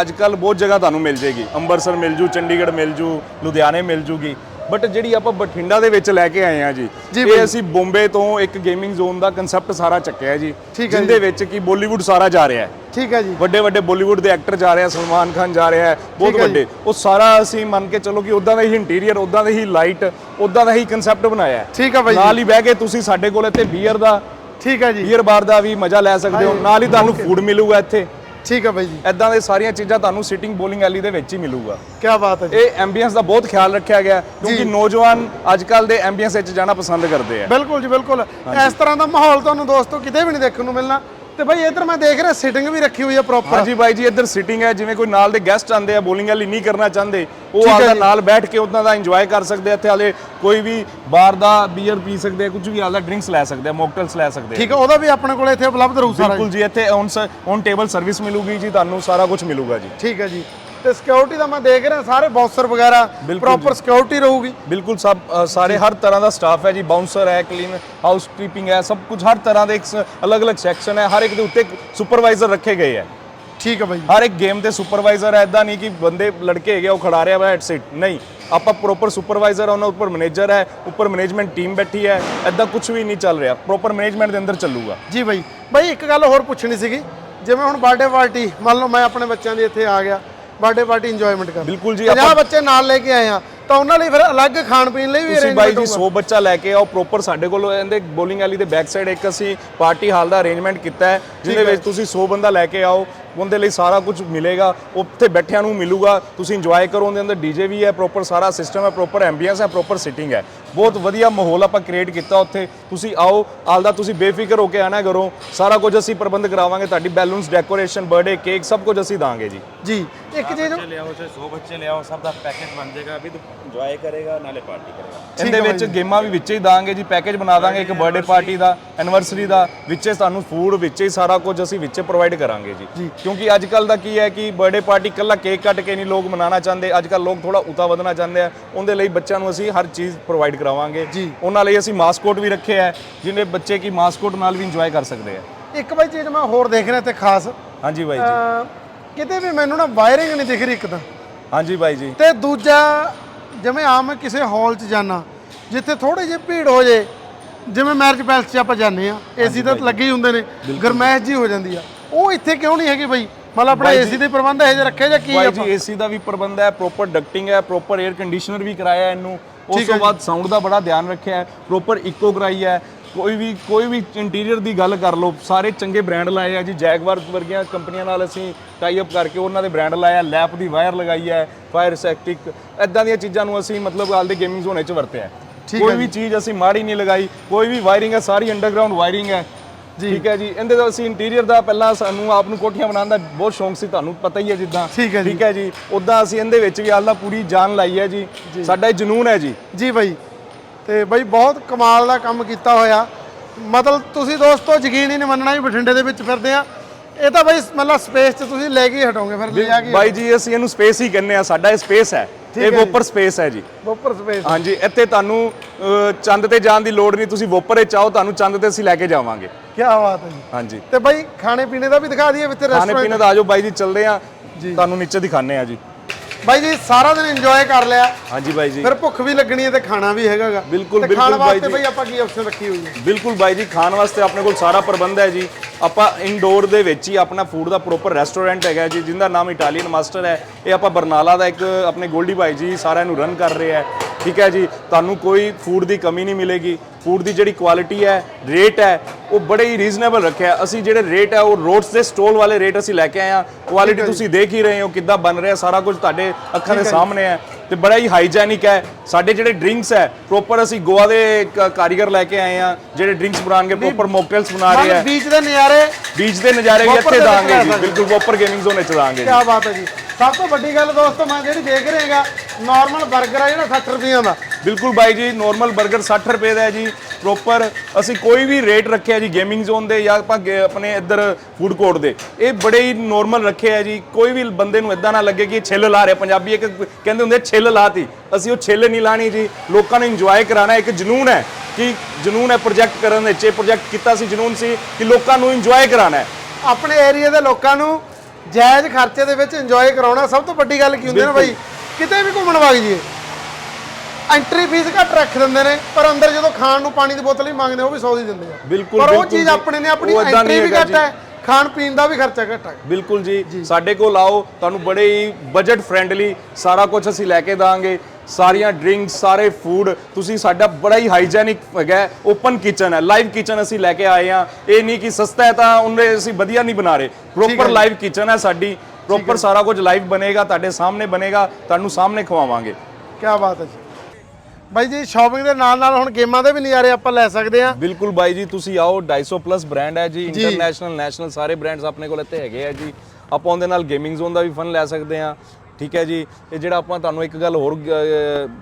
ਅੱਜ ਕੱਲ ਬਹੁਤ ਜਗ੍ਹਾ ਤੁਹਾਨੂੰ ਮਿਲ ਜੇਗੀ। ਅੰਮ੍ਰਿਤਸਰ ਮਿਲ ਜੂ ਚੰਡੀਗੜ੍ਹ ਮਿਲ ਜੂ ਲੁਧਿਆਣੇ ਮਿਲ ਜੂਗੀ। ਬਟ ਜਿਹੜੀ ਆਪਾਂ ਬਠਿੰਡਾ ਦੇ ਵਿੱਚ ਲੈ ਕੇ ਆਏ ਆ ਜੀ ਇਹ। ਅਸੀਂ ਬੰਬੇ ਤੋਂ ਇੱਕ ਗੇਮਿੰਗ ਜ਼ੋਨ ਦਾ ਕਨਸੈਪਟ ਸਾਰਾ ਚੱਕਿਆ ਜੀ ਜਿਹਦੇ ਵਿੱਚ ਕਿ ਬਾਲੀਵੁੱਡ ਸਾਰਾ ਜਾ ਰਿਹਾ ਹੈ। ਠੀਕ ਹੈ ਜੀ। ਵੱਡੇ ਵੱਡੇ ਬਾਲੀਵੁੱਡ ਦੇ ਐਕਟਰ ਜਾ ਰਹੇ ਆ ਸਲਮਾਨ ਖਾਨ ਜਾ ਰਿਹਾ ਹੈ ਬਹੁਤ। ਵੱਡੇ। ਉਹ ਸਾਰਾ ਅਸੀਂ ਮੰਨ ਕੇ ਚੱਲੋ ਕਿ ਉਦਾਂ ਦਾ ਹੀ ਇੰਟੀਰੀਅਰ ਉਦਾਂ ਦਾ ਹੀ ਲਾਈਟ ਉਦਾਂ ਦਾ ਹੀ ਕਨਸੈਪਟ ਬਣਾਇਆ ਹੈ। ਠੀਕ ਹੈ ਬਾਈ। ਨਾਲ ਹੀ ਬਹਿ ਕੇ ਤੁਸੀਂ ਸਾਡੇ ਕੋਲ ਇੱਥੇ ਬੀਅਰ ਦਾ ਠੀਕ ਹੈ ਜੀ। ਬੀਅਰ ਬਾਰ ਦਾ ਵੀ ਮਜ਼ਾ ਲੈ ਸਕਦੇ ਹੋ। ਨਾਲ ਹੀ ਤੁਹਾਨੂੰ ਫੂਡ ਮਿਲੂਗਾ ਇੱਥੇ। ਠੀਕ ਹੈ ਬਾਈ ਜੀ। ਐਦਾਂ ਦੇ ਸਾਰੀਆਂ ਚੀਜ਼ਾਂ ਤੁਹਾਨੂੰ ਸਿਟਿੰਗ ਬੋਲਿੰਗ ਐਲੀ ਦੇ ਵਿੱਚ ਹੀ ਮਿਲੂਗਾ। ਕੀ ਬਾਤ ਹੈ ਜੀ। ਇਹ ਐਂਬੀਐਂਸ ਦਾ ਬਹੁਤ ਖਿਆਲ ਰੱਖਿਆ ਗਿਆ ਕਿਉਂਕਿ। ਨੌਜਵਾਨ ਅੱਜ ਕੱਲ ਦੇ ਐਂਬੀਐਂਸ ਵਿੱਚ ਜਾਣਾ ਪਸੰਦ ਕਰਦੇ ਆ। ਬਿਲਕੁਲ ਜੀ ਬਿਲਕੁਲ। ਇਸ ਤਰ੍ਹਾਂ ਦਾ ਮਾਹੌਲ ਤੁਹਾਨੂੰ ਦੋਸਤੋ ਕਿਤੇ ਵੀ ਨਹੀਂ ਦੇਖਣ ਨੂੰ ਮਿਲਣਾ। ਤੇ ਬਾਈ ਇੱਧਰ ਮੈਂ ਦੇਖ ਰਿਹਾ ਸਿਟਿੰਗ ਵੀ ਰੱਖੀ ਹੋਈ ਹੈ ਪ੍ਰੋਪਰ ਹਾਂਜੀ ਬਾਈ ਜੀ ਇੱਧਰ ਸਿਟਿੰਗ ਹੈ ਜਿਵੇਂ ਕੋਈ ਨਾਲ ਦੇ ਗੈਸਟ ਆਂਦੇ ਆ ਬੋਲਿੰਗ ਵਾਲੀ ਨਹੀਂ ਕਰਨਾ ਚਾਹੁੰਦੇ। ਉਹ ਆਪਦਾ। ਨਾਲ ਬੈਠ ਕੇ ਉਹਨਾਂ ਦਾ ਇੰਜੋਏ ਕਰ ਸਕਦੇ ਆ ਇੱਥੇ ਹਾਲੇ ਕੋਈ ਵੀ ਬਾਰ ਦਾ ਬੀਅਰ ਪੀ ਸਕਦੇ ਆ ਕੁਝ ਵੀ ਆਪਦਾ ਡਰਿੰਕਸ ਲੈ ਸਕਦੇ ਆ ਮੌਕਟੇਲਸ ਲੈ ਸਕਦੇ ਆ। ਠੀਕ ਹੈ ਉਹਦਾ ਵੀ ਆਪਣੇ ਕੋਲ ਇੱਥੇ ਉਪਲਬਧ ਰਹੂ ਸਾਰਾ ਬਿਲਕੁਲ ਜੀ ਇੱਥੇ ਔਨ ਔਨ ਟੇਬਲ ਸਰਵਿਸ ਮਿਲੂਗੀ ਜੀ ਤੁਹਾਨੂੰ ਸਾਰਾ ਕੁਝ ਮਿਲੂਗਾ ਜੀ। ਠੀਕ ਹੈ ਜੀ। ਤੇ ਸਿਕਿਉਰਿਟੀ ਦਾ ਮੈਂ ਦੇਖ ਰਿਹਾ ਸਾਰੇ ਬਾਉਂਸਰ ਵਗੈਰਾ ਪ੍ਰੋਪਰ ਸਿਕਿਉਰਿਟੀ ਰਹੂਗੀ। ਬਿਲਕੁਲ ਸਭ ਸਾਰੇ ਹਰ ਤਰ੍ਹਾਂ ਦਾ ਸਟਾਫ ਹੈ ਜੀ ਬਾਉਂਸਰ ਹੈ ਕਲੀਨ ਹਾਊਸ ਕੀਪਿੰਗ ਹੈ ਸਭ ਕੁਝ ਹਰ ਤਰ੍ਹਾਂ ਦੇ ਇੱਕ ਅਲੱਗ-ਅਲੱਗ ਸੈਕਸ਼ਨ ਹੈ ਹਰ ਇੱਕ ਦੇ ਉੱਤੇ ਸੁਪਰਵਾਈਜ਼ਰ ਰੱਖੇ ਗਏ ਹੈ। ਠੀਕ ਹੈ ਜੀ। ਹਰ ਇੱਕ ਗੇਮ ਦੇ ਸੁਪਰਵਾਈਜ਼ਰ ਹੈ ਇਦਾਂ ਨਹੀਂ ਕਿ ਬੰਦੇ ਲੜਕੇ ਹੈਗੇ ਉਹ ਖੜਾ ਰਿਹਾ ਵਾ ਹੈਡ ਸਿਟ ਨਹੀਂ ਆਪਾਂ ਪ੍ਰੋਪਰ ਸੁਪਰਵਾਈਜ਼ਰ ਉਹਨਾਂ ਉੱਪਰ ਮੈਨੇਜਰ ਹੈ ਉੱਪਰ ਮੈਨੇਜਮੈਂਟ ਟੀਮ ਬੈਠੀ ਹੈ ਐਦਾਂ ਕੁਝ ਵੀ ਨਹੀਂ ਚੱਲ ਰਿਹਾ। ਪ੍ਰੋਪਰ ਮੈਨੇਜਮੈਂਟ ਦੇ ਅੰਦਰ ਚੱਲੂਗਾ। ਜੀ ਬਾਈ ਬਾਈ ਇੱਕ ਗੱਲ ਹੋਰ ਪੁੱਛਣੀ ਸੀਗੀ ਜਿਵੇਂ ਹੁਣ ਬਰਥਡੇ ਪਾਰਟੀ ਮੰਨ ਲਓ ਮੈਂ ਆਪਣੇ ਬੱਚਿਆਂ ਦੀ ਇੱਥੇ ਆ ਗਿਆ ਬਰਥਡੇ ਪਾਰਟੀ ਇੰਜੋਇਮੈਂਟ ਕਰ ਬਿਲਕੁਲ ਜੀ, 50 ਬੱਚੇ ਨਾਲ ਲੈ ਕੇ ਆਏ ਆ। ਤਾਂ ਉਹਨਾਂ ਲਈ ਫਿਰ ਅਲੱਗ ਖਾਣ ਪੀਣ ਲਈ ਵੀ ਤੁਸੀਂ ਬਾਈ ਜੀ ਹੋਊਗਾ। 100 ਬੱਚਾ ਲੈ ਕੇ ਆਓ ਪ੍ਰੋਪਰ ਸਾਡੇ ਕੋਲ ਇਹਦੇ ਬੋਲਿੰਗ ਵਾਲੀ ਦੇ ਬੈਕ ਸਾਈਡ ਇੱਕ ਅਸੀਂ ਪਾਰਟੀ ਹਾਲ ਦਾ ਅਰੇਂਜਮੈਂਟ ਕੀਤਾ ਹੈ ਜਿਹਦੇ ਵਿੱਚ ਤੁਸੀਂ 100 ਬੰਦਾ ਲੈ ਕੇ ਆਓ। ਉਹਦੇ ਲਈ ਸਾਰਾ ਕੁਝ ਮਿਲੇਗਾ ਉੱਥੇ ਬੈਠਿਆਂ ਨੂੰ ਮਿਲੂਗਾ ਤੁਸੀਂ ਇੰਜੋਏ ਕਰੋ ਉਹਦੇ ਅੰਦਰ ਡੀਜੇ ਵੀ ਹੈ ਪ੍ਰੋਪਰ ਸਾਰਾ ਸਿਸਟਮ ਹੈ ਪ੍ਰੋਪਰ ਐਂਬੀਐਂਸ ਹੈ ਪ੍ਰੋਪਰ ਸਿਟਿੰਗ ਹੈ। ਬਹੁਤ ਵਧੀਆ ਮਾਹੌਲ ਆਪਾਂ ਕ੍ਰੀਏਟ ਕੀਤਾ ਉੱਥੇ। ਤੁਸੀਂ ਆਓ ਆਲਦਾ ਤੁਸੀਂ ਬੇਫਿਕਰ ਹੋ ਕੇ ਆਣਾ ਕਰੋ ਸਾਰਾ ਕੁਝ ਅਸੀਂ ਪ੍ਰਬੰਧ ਕਰਾਵਾਂਗੇ ਤੁਹਾਡੀ ਬੈਲੂਨਸ ਡੈਕੋਰੇਸ਼ਨ ਬਰਥਡੇ ਕੇਕ ਸਭ ਕੁਝ ਅਸੀਂ ਦਾਂਗੇ ਜੀ। ਜੀ ਇੱਕ ਚੀਜ਼ ਲਿਆਓ ਚਾਹੇ 100 ਬੱਚੇ ਲਿਆਓ ਸਭ ਦਾ ਪੈਕੇਜ ਬਣ ਜਾਏਗਾ ਵੀ ਇੰਜੋਏ ਕਰੇਗਾ ਨਾਲੇ ਪਾਰਟੀ ਕਰੇਗਾ। ਇਹਦੇ ਵਿੱਚ ਗੇਮਾਂ ਵੀ ਵਿੱਚੇ ਹੀ ਦਾਂਗੇ ਜੀ ਪੈਕੇਜ ਬਣਾ ਦਾਂਗੇ ਇੱਕ ਬਰਥਡੇ ਪਾਰਟੀ ਦਾ ਐਨਵਰਸਰੀ ਦਾ ਵਿੱਚੇ ਸਾਨੂੰ ਫੂਡ ਵਿੱਚੇ ਹੀ ਸਾਰਾ ਕੁਝ ਅਸੀਂ ਵਿੱਚੇ ਪ੍ਰੋਵਾਈਡ ਕਰਾਂਗੇ ਜੀ। ਜੀ ਕਿਉਂਕਿ ਅੱਜ ਕੱਲ ਦਾ ਕੀ ਹੈ ਕਿ ਬਰਥਡੇ ਪਾਰਟੀ ਕੱਲਾ ਕੇਕ ਕੱਟ ਕੇ ਨਹੀਂ ਲੋਕ ਮਨਾਉਣਾ ਚਾਹੁੰਦੇ ਅੱਜ ਕੱਲ ਲੋਕ ਥੋੜਾ ਉਤਾ ਵਧਣਾ ਚਾਹੁੰਦੇ ਆ ਉਹਦੇ ਲਈ ਬੱਚਿਆਂ ਨੂੰ ਅਸੀਂ ਹਰ ਚੀਜ਼ ਪ੍ਰੋਵਾਈਡ ਕਰਾਵਾਂਗੇ। ਉਹਨਾਂ ਲਈ ਅਸੀਂ ਮਾਸਕੋਟ ਵੀ ਰੱਖੇ ਹੈ ਜਿਹਨੇ ਬੱਚੇ ਕੀ ਮਾਸਕੋਟ ਨਾਲ ਵੀ ਇੰਜੋਏ ਕਰ ਸਕਦੇ ਆ। ਇੱਕ ਬਾਈ ਚੀਜ਼ ਮੈਂ ਹੋਰ ਦੇਖ ਰਿਹਾ ਤੇ ਖਾਸ। ਹਾਂਜੀ ਬਾਈ ਜੀ। ਕਿਤੇ ਵੀ ਮੈਨੂੰ ਨਾ ਵਾਇਰਿੰਗ ਨਹੀਂ ਦਿਖ ਰਹੀ ਇੱਕ ਤਾਂ ਹਾਂਜੀ ਬਾਈ ਜੀ। ਤੇ ਦੂਜਾ ਜਿਵੇਂ ਆਮ ਕਿਸੇ ਹਾਲ 'ਚ ਜਾਣਾ ਜਿੱਥੇ ਥੋੜੀ ਜਿਹੀ ਭੀੜ ਹੋ ਜੇ ਜਿਵੇਂ ਮੈਰਿਜ ਪੈਲਸ 'ਚ ਆਪਾਂ ਜਾਂਦੇ ਆ ਏਸੀ ਤਾਂ ਲੱਗੇ ਹੀ ਹੁੰਦੇ ਨੇ ਗਰਮੈਸ਼ ਜੀ ਹੋ ਜਾਂਦੀ ਆ। ਉਹ ਇੱਥੇ ਕਿਉਂ ਨਹੀਂ ਹੈਗੀ ਬਈ? ਮਤਲਬ ਆਪਣਾ ਜੀ- ਏਸੀ ਦੇ ਪ੍ਰਬੰਧ ਇਹ ਜਿਹੇ ਰੱਖੇ ਜਾਂ ਕੀ ਆਪਾਂ ਜੀ ਏਸੀ ਦਾ ਵੀ ਪ੍ਰਬੰਧ ਹੈ ਪ੍ਰੋਪਰ ਡਕਟਿੰਗ ਹੈ ਪ੍ਰੋਪਰ 에ਅਰ ਕੰਡੀਸ਼ਨਰ ਵੀ ਕਰਾਇਆ ਹੈ ਇਹਨੂੰ। ਉਸ ਹੈ ਤੋਂ ਜੀ। ਬਾਅਦ ਸਾਊਂਡ ਦਾ ਬੜਾ ਧਿਆਨ ਰੱਖਿਆ ਹੈ ਪ੍ਰੋਪਰ ਇਕੋ ਕਰਾਈ ਹੈ। ਕੋਈ ਵੀ ਕੋਈ ਵੀ ਇੰਟੀਰੀਅਰ ਦੀ ਗੱਲ ਕਰ ਲਓ ਸਾਰੇ ਚੰਗੇ ਬ੍ਰਾਂਡ ਲਾਏ ਆ ਜੀ। ਜੈਗਵਾਰ ਵਰਗੀਆਂ ਕੰਪਨੀਆਂ ਨਾਲ ਅਸੀਂ ਟਾਈ ਅਪ ਕਰਕੇ ਉਹਨਾਂ ਦੇ ਬ੍ਰਾਂਡ ਲਾਇਆ ਲੈਪ ਦੀ ਵਾਇਰ ਲਗਾਈ ਹੈ ਫਾਇਰ ਸੈਕਟਿਕ ਐਦਾਂ ਦੀਆਂ ਚੀਜ਼ਾਂ ਨੂੰ ਅਸੀਂ ਮਤਲਬ ਹਾਲ ਦੇ ਗੇਮਿੰਗ ਜ਼ੋਨ 'ਚ ਵਰਤਿਆ ਹੈ। ਕੋਈ ਹੈ ਵੀ ਚੀਜ਼ ਅਸੀਂ ਮਾੜੀ ਨਹੀਂ ਲਗਾਈ ਕੋਈ ਵੀ ਵਾਇਰਿੰਗ ਹੈ ਸਾਰੀ ਅੰਡਰਗਰਾਉਂਡ ਵਾਇਰਿੰਗ ਹੈ। ਠੀਕ ਹੈ ਜੀ। ਇਹਦੇ ਦਾ ਅਸੀਂ ਇੰਟੀਰੀਅਰ ਦਾ ਪਹਿਲਾਂ ਸਾਨੂੰ ਆਪ ਨੂੰ ਕੋਠੀਆਂ ਬਣਾਉਣ ਦਾ ਬਹੁਤ ਸ਼ੌਂਕ ਸੀ ਤੁਹਾਨੂੰ ਪਤਾ ਹੀ ਹੈ ਜਿੱਦਾਂ। ਠੀਕ ਹੈ ਜੀ। ਉਦਾਂ ਅਸੀਂ ਇਹਦੇ ਵਿੱਚ ਵੀ ਆਲਾ ਪੂਰੀ ਜਾਨ ਲਾਈ ਹੈ ਜੀ। ਸਾਡਾ ਇਹ ਜਨੂਨ ਹੈ ਜੀ। ਜੀ ਬਾਈ। ਤੇ ਬਾਈ ਬਹੁਤ ਕਮਾਲ ਦਾ ਕੰਮ ਕੀਤਾ ਹੋਇਆ। ਮਤਲਬ ਤੁਸੀਂ ਦੋਸਤੋ ਯਕੀਨ ਹੀ ਨਹੀਂ ਮੰਨਣਾ ਵੀ ਬਠਿੰਡੇ ਦੇ ਵਿੱਚ ਫਿਰਦੇ ਆ। ਇਹ ਤਾਂ ਬਈ ਮਤਲਬ ਸਪੇਸ 'ਚ ਤੁਸੀਂ ਲੈ ਕੇ ਹਟੋਗੇ ਫਿਰ ਲੈ ਜਾ ਕੇ ਬਾਈ ਜੀ ਅਸੀਂ ਇਹਨੂੰ ਸਪੇਸ ਹੀ ਕਹਿੰਦੇ ਆ ਸਾਡਾ ਇਹ ਸਪੇਸ ਹੈ। ਇਹ। ਵੋਪਰ ਸਪੇਸ ਹੈ ਜੀ। ਉੱਪਰ ਸਪੇਸ। ਹਾਂਜੀ ਇੱਥੇ ਤੁਹਾਨੂੰ ਚੰਦ ਤੇ ਜਾਣ ਦੀ ਲੋੜ ਨਹੀਂ ਤੁਸੀਂ ਵੋਪਰ ਵਿੱਚ ਆਓ ਤੁਹਾਨੂੰ ਚੰਦ ਤੇ ਅਸੀਂ ਲੈ ਕੇ ਜਾਵਾਂਗੇ। ਕੀ ਬਾਤ ਹੈ ਜੀ। ਹਾਂਜੀ। ਤੇ ਬਈ ਖਾਣੇ ਪੀਣੇ ਦਾ ਵੀ ਦਿਖਾ ਦਈਏ ਵਿੱਚ ਖਾਣੇ ਰੈਸਟੋਰੈਂਟ ਪੀਣੇ ਦਾ ਆਜੋ ਬਾਈ ਜੀ ਚੱਲਦੇ ਆ। ਤੁਹਾਨੂੰ ਨੀਚੇ ਦਿਖਾਣੇ ਆ ਜੀ। ਬਾਈ ਜੀ ਸਾਰਾ ਦਿਨ ਇੰਜੋਏ ਕਰ ਲਿਆ। ਹਾਂਜੀ ਬਾਈ ਜੀ। ਫਿਰ ਭੁੱਖ ਵੀ ਲੱਗਣੀ ਹੈ ਤੇ ਖਾਣਾ ਵੀ ਹੈਗਾਗਾ। ਬਿਲਕੁਲ, ਖਾਣ ਬਿਲਕੁਲ ਬਾਈ ਵਾਸਤੇ। ਬਈ ਆਪਾਂ ਕੀ ਆਪਸ਼ਨ ਰੱਖੀ ਹੋਈ ਹੈ? ਬਿਲਕੁਲ ਬਾਈ ਜੀ ਖਾਣ ਵਾਸਤੇ ਆਪਣੇ ਕੋਲ ਸਾਰਾ ਪ੍ਰਬੰਧ ਹੈ ਜੀ। ਆਪਾਂ ਇਨਡੋਰ ਦੇ ਵਿੱਚ ਹੀ ਆਪਣਾ ਫੂਡ ਦਾ ਪ੍ਰੋਪਰ ਰੈਸਟੋਰੈਂਟ ਹੈਗਾ ਜੀ ਜਿਹਦਾ ਨਾਮ ਇਟਾਲੀਅਨ ਮਾਸਟਰ ਹੈ। ਇਹ ਆਪਾਂ ਬਰਨਾਲਾ ਦਾ ਇੱਕ ਆਪਣੇ ਗੋਲਡੀ ਭਾਈ ਜੀ ਸਾਰਿਆਂ ਨੂੰ ਰਨ ਕਰ ਰਹੇ ਹੈ। ਠੀਕ ਹੈ ਜੀ ਤੁਹਾਨੂੰ ਕੋਈ ਫੂਡ ਦੀ ਕਮੀ ਨਹੀਂ ਮਿਲੇਗੀ। ਫੂਡ ਦੀ ਜਿਹੜੀ ਕੁਆਲਿਟੀ ਹੈ ਰੇਟ ਹੈ ਉਹ ਬੜੇ ਹੀ ਰੀਜ਼ਨੇਬਲ ਰੱਖਿਆ। ਅਸੀਂ ਜਿਹੜੇ ਰੇਟ ਹੈ ਉਹ ਰੋਡਸ ਦੇ ਸਟੋਲ ਵਾਲੇ ਰੇਟ ਅਸੀਂ ਲੈ ਕੇ ਆਏ ਹਾਂ। ਕੁਆਲਿਟੀ ਤੁਸੀਂ ਦੇਖ ਹੀ ਰਹੇ ਹੋ ਕਿੱਦਾਂ ਬਣ ਰਿਹਾ ਸਾਰਾ ਕੁਝ ਤੁਹਾਡੇ ਅੱਖਾਂ ਦੇ ਸਾਹਮਣੇ ਹੈ ਤੇ ਬੜਾ ਹੀ ਹਾਈਜੈਨਿਕ ਹੈ। ਸਾਡੇ ਜਿਹੜੇ ਡਰਿੰਕਸ ਹੈ ਪ੍ਰੋਪਰ ਅਸੀਂ ਗੋਆ ਦੇ ਕਾਰੀਗਰ ਲੈ ਕੇ ਆਏ ਹਾਂ। ਜਿਹੜੇ ਡਰਿੰਕਸ ਬਣਾਉਣਗੇ ਪ੍ਰੋਪਰ ਮੋਕਟੇਲਸ ਬਣਾ ਰਹੇ ਹੈ। ਬੀਚ ਦੇ ਨਜ਼ਾਰੇ ਬੀਚ ਦੇ ਨਜ਼ਾਰੇ ਵੀ ਇੱਥੇ ਦਾਂਗੇ ਜੀ। ਬਿਲਕੁਲ ਵੋਪਰ ਗੇਮਿੰਗ ਜ਼ੋਨ ਵਿੱਚ ਦਾਂਗੇ ਜੀ। ਕੀ ਬਾਤ ਹੈ ਜੀ। ਸਭ ਤੋਂ ਵੱਡੀ ਗੱਲ ਦੋਸਤੋ ਮੈਂ ਜਿਹੜੀ ਦੇਖ ਰਹੇਗਾ ਨਾਰਮਲ 버ਗਰ ਆ ਜਿਹੜਾ 60 ਰੁਪਈਆਂ ਦਾ। ਬਿਲਕੁਲ ਬਾਈ ਜੀ ਨਾਰਮਲ 버ਗਰ 60 ਰੁਪਏ ਦਾ ਹੈ ਜੀ ਪ੍ਰੋਪਰ ਅਸੀਂ ਕੋਈ ਵੀ ਰੇਟ ਰੱਖਿਆ ਜੀ ਗੇਮਿੰਗ ਜ਼ੋਨ ਦੇ ਜਾਂ ਆਪਾਂ ਆਪਣੇ ਇੱਧਰ ਫੂਡ ਕੋਰਟ ਦੇ ਇਹ ਬੜੇ ਹੀ ਨਾਰਮਲ ਰੱਖੇ ਹੈ ਜੀ ਕੋਈ ਵੀ ਬੰਦੇ ਨੂੰ ਇਦਾਂ ਨਾ ਲੱਗੇ ਕਿ ਛਿੱਲ ਲਾ ਰਿਹਾ ਪੰਜਾਬੀ ਇੱਕ ਕਹਿੰਦੇ ਹੁੰਦੇ ਛਿੱਲ ਲਾਤੀ ਅਸੀਂ ਉਹ ਛਿੱਲ ਨਹੀਂ ਲਾਣੀ ਜੀ ਲੋਕਾਂ ਨੂੰ ਇੰਜੋਏ ਕਰਾਣਾ ਇੱਕ ਜਨੂਨ ਹੈ ਕਿ ਜਨੂਨ ਹੈ ਪ੍ਰੋਜੈਕਟ ਕਰਨ ਵਿੱਚ ਇਹ ਪ੍ਰੋਜੈਕਟ ਕੀਤਾ ਸੀ ਜਨੂਨ ਸੀ ਕਿ ਲੋਕਾਂ ਨੂੰ ਇੰਜੋਏ ਕਰਾਣਾ ਹੈ। ਆਪਣੇ ਏਰੀਆ ਦੇ ਲੋਕਾਂ ਨੂੰ ਜਾਇਜ਼ ਖਰਚੇ ਦੇ ਵਿੱਚ ਇੰਜੋਏ ਕਰਾਉਣਾ ਸਭ ਤੋਂ ਵੱਡੀ ਗੱਲ ਕੀ ਹੁੰਦੀ ਹੈ ਨਾ ਬਾਈ? ਕਿਤੇ ਵੀ ਘੁੰਮਣ ਵਗ ਜੀਏ ਐਂਟਰੀ ਫੀਸ ਘੱਟ ਰੱਖ ਦਿੰਦੇ ਨੇ ਪਰ ਅੰਦਰ ਜਦੋਂ ਖਾਣ ਨੂੰ ਪਾਣੀ ਦੀ ਬੋਤਲ ਹੀ ਮੰਗਦੇ ਉਹ ਵੀ 100 ਦੀ ਦਿੰਦੇ ਆ। ਬਿਲਕੁਲ, ਪਰ ਉਹ ਚੀਜ਼। ਆਪਣੇ ਨੇ ਆਪਣੀ ਐਂਟਰੀ ਵੀ ਘੱਟ ਹੈ ਖਾਣ ਪੀਣ ਦਾ ਵੀ ਖਰਚਾ ਘੱਟ ਹੈ। ਬਿਲਕੁਲ ਜੀ। ਸਾਡੇ ਕੋਲ ਆਓ ਤੁਹਾਨੂੰ ਬੜੇ ਹੀ ਬਜਟ ਫ੍ਰੈਂਡਲੀ ਸਾਰਾ ਕੁਝ ਅਸੀਂ ਲੈ ਕੇ ਦਾਂਗੇ। ਸਾਰੀਆਂ ਡਰਿੰਕਸ ਸਾਰੇ ਫੂਡ ਤੁਸੀਂ ਸਾਡਾ ਬੜਾ ਹੀ ਹਾਈਜੈਨਿਕ ਹੈਗਾ ਓਪਨ ਕਿਚਨ ਹੈ ਲਾਈਵ ਕਿਚਨ ਅਸੀਂ ਲੈ ਕੇ ਆਏ ਆ ਇਹ ਨਹੀਂ ਕਿ ਸਸਤਾ ਹੈ ਤਾਂ ਉਹਨੇ ਅਸੀਂ ਵਧੀਆ ਨਹੀਂ ਬਣਾ ਰਹੇ। ਪ੍ਰੋਪਰ ਲਾਈਵ ਕਿਚਨ ਹੈ ਸਾਡੀ। ਪ੍ਰੋਪਰ ਸਾਰਾ ਕੁਝ ਲਾਈਵ ਬਣੇਗਾ ਤੁਹਾਡੇ ਸਾਹਮਣੇ ਬਣੇਗਾ ਤੁਹਾਨੂੰ ਸਾਹਮਣੇ ਖਵਾਵਾਂਗੇ। ਕੀ ਬਾਤ ਹੈ ਜੀ। ਬਾਈ ਜੀ ਸ਼ਾਪਿੰਗ ਦੇ ਨਾਲ ਨਾਲ ਹੁਣ ਗੇਮਾਂ ਦੇ ਵੀ ਨਜ਼ਾਰੇ ਆਪਾਂ ਲੈ ਸਕਦੇ ਆ ਬਿਲਕੁਲ ਬਾਈ ਜੀ ਤੁਸੀਂ ਆਓ 250 ਪਲੱਸ ਬ੍ਰਾਂਡ ਹੈ ਜੀ ਇੰਟਰਨੈਸ਼ਨਲ ਨੈਸ਼ਨਲ ਸਾਰੇ ਬ੍ਰਾਂਡਸ ਆਪਣੇ ਕੋਲ ਇੱਥੇ ਹੈਗੇ ਆ ਜੀ। ਆਪਾਂ ਉਹਦੇ ਨਾਲ ਗੇਮਿੰਗ ਜ਼ੋਨ ਦਾ ਵੀ ਫਨ ਲੈ ਸਕਦੇ ਆ ਠੀਕ ਹੈ ਜੀ? ਇਹ ਜਿਹੜਾ ਆਪਾਂ ਤੁਹਾਨੂੰ ਇੱਕ ਗੱਲ ਹੋਰ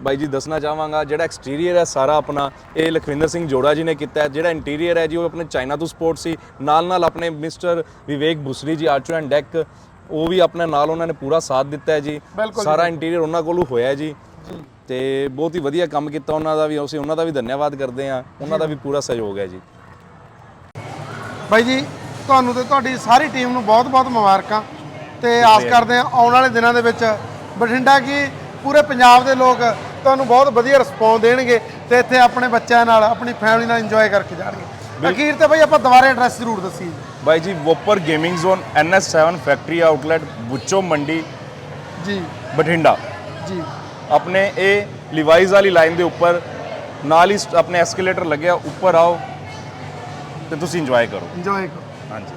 ਬਾਈ ਜੀ ਦੱਸਣਾ ਚਾਹਾਂਗਾ ਜਿਹੜਾ ਐਕਸਟੀਰੀਅਰ ਹੈ ਸਾਰਾ ਆਪਣਾ ਇਹ ਲਖਵਿੰਦਰ ਸਿੰਘ ਜੋੜਾ ਜੀ ਨੇ ਕੀਤਾ ਹੈ। ਜਿਹੜਾ ਇੰਟੀਰੀਅਰ ਹੈ ਜੀ ਉਹ ਆਪਣੇ ਚਾਈਨਾ ਤੋਂ ਸਪੋਰਟ ਸੀ। ਨਾਲ ਨਾਲ ਆਪਣੇ ਮਿਸਟਰ ਵਿਵੇਕ ਬੁਸਰੀ ਜੀ ਆਰਚਰ ਐਂਡ ਡੈਕ ਉਹ ਵੀ ਆਪਣੇ ਨਾਲ ਉਹਨਾਂ ਨੇ ਪੂਰਾ ਸਾਥ ਦਿੱਤਾ ਹੈ ਜੀ। ਸਾਰਾ ਇੰਟੀਰੀਅਰ ਉਹਨਾਂ ਕੋਲੋਂ ਹੋਇਆ ਜੀ। ਤੇ ਬਹੁਤ ਹੀ ਵਧੀਆ ਕੰਮ ਕੀਤਾ ਉਹਨਾਂ ਦਾ ਵੀ ਅਸੀਂ ਉਹਨਾਂ ਦਾ ਵੀ ਧੰਨਵਾਦ ਕਰਦੇ ਹਾਂ। ਉਹਨਾਂ ਦਾ ਵੀ ਪੂਰਾ ਸਹਿਯੋਗ ਹੈ ਜੀ। ਬਾਈ ਜੀ ਤੁਹਾਨੂੰ ਤੇ ਤੁਹਾਡੀ ਸਾਰੀ ਟੀਮ ਨੂੰ ਬਹੁਤ-ਬਹੁਤ ਮੁਬਾਰਕਾਂ। ਤੇ ਆਸ ਕਰਦੇ ਹਾਂ ਆਉਣ ਵਾਲੇ ਦਿਨਾਂ ਦੇ ਵਿੱਚ ਬਠਿੰਡਾ ਕੀ ਪੂਰੇ ਪੰਜਾਬ ਦੇ ਲੋਕ ਤੁਹਾਨੂੰ ਬਹੁਤ ਵਧੀਆ ਰਿਸਪੌਂਸ ਦੇਣਗੇ ਤੇ ਇੱਥੇ ਆਪਣੇ ਬੱਚਿਆਂ ਨਾਲ ਆਪਣੀ ਫੈਮਿਲੀ ਨਾਲ ਇੰਜੋਏ ਕਰਕੇ ਜਾਣਗੇ। ਅਖੀਰ ਤੇ ਬਾਈ ਆਪਾਂ ਦੁਬਾਰਾ ਐਡਰੈਸ ਜ਼ਰੂਰ ਦੱਸੀਏ। ਜੀ। ਬਾਈ ਜੀ ਵੋਪਰ gaming zone NS7 factory outlet Bhucho Mandi ਜੀ। ਬਠਿੰਡਾ। ਜੀ। ਆਪਣੇ ਇਹ ਲਿਵਾਈਜ਼ ਵਾਲੀ ਲਾਈਨ ਦੇ ਉੱਪਰ ਨਾਲ ਹੀ ਆਪਣੇ ਐਸਕੇਲੇਟਰ ਲੱਗਿਆ ਉੱਪਰ ਆਓ ਤੇ ਤੁਸੀਂ ਇੰਜੋਏ ਕਰੋ। ਇੰਜੋਏ ਕਰੋ। ਹਾਂਜੀ।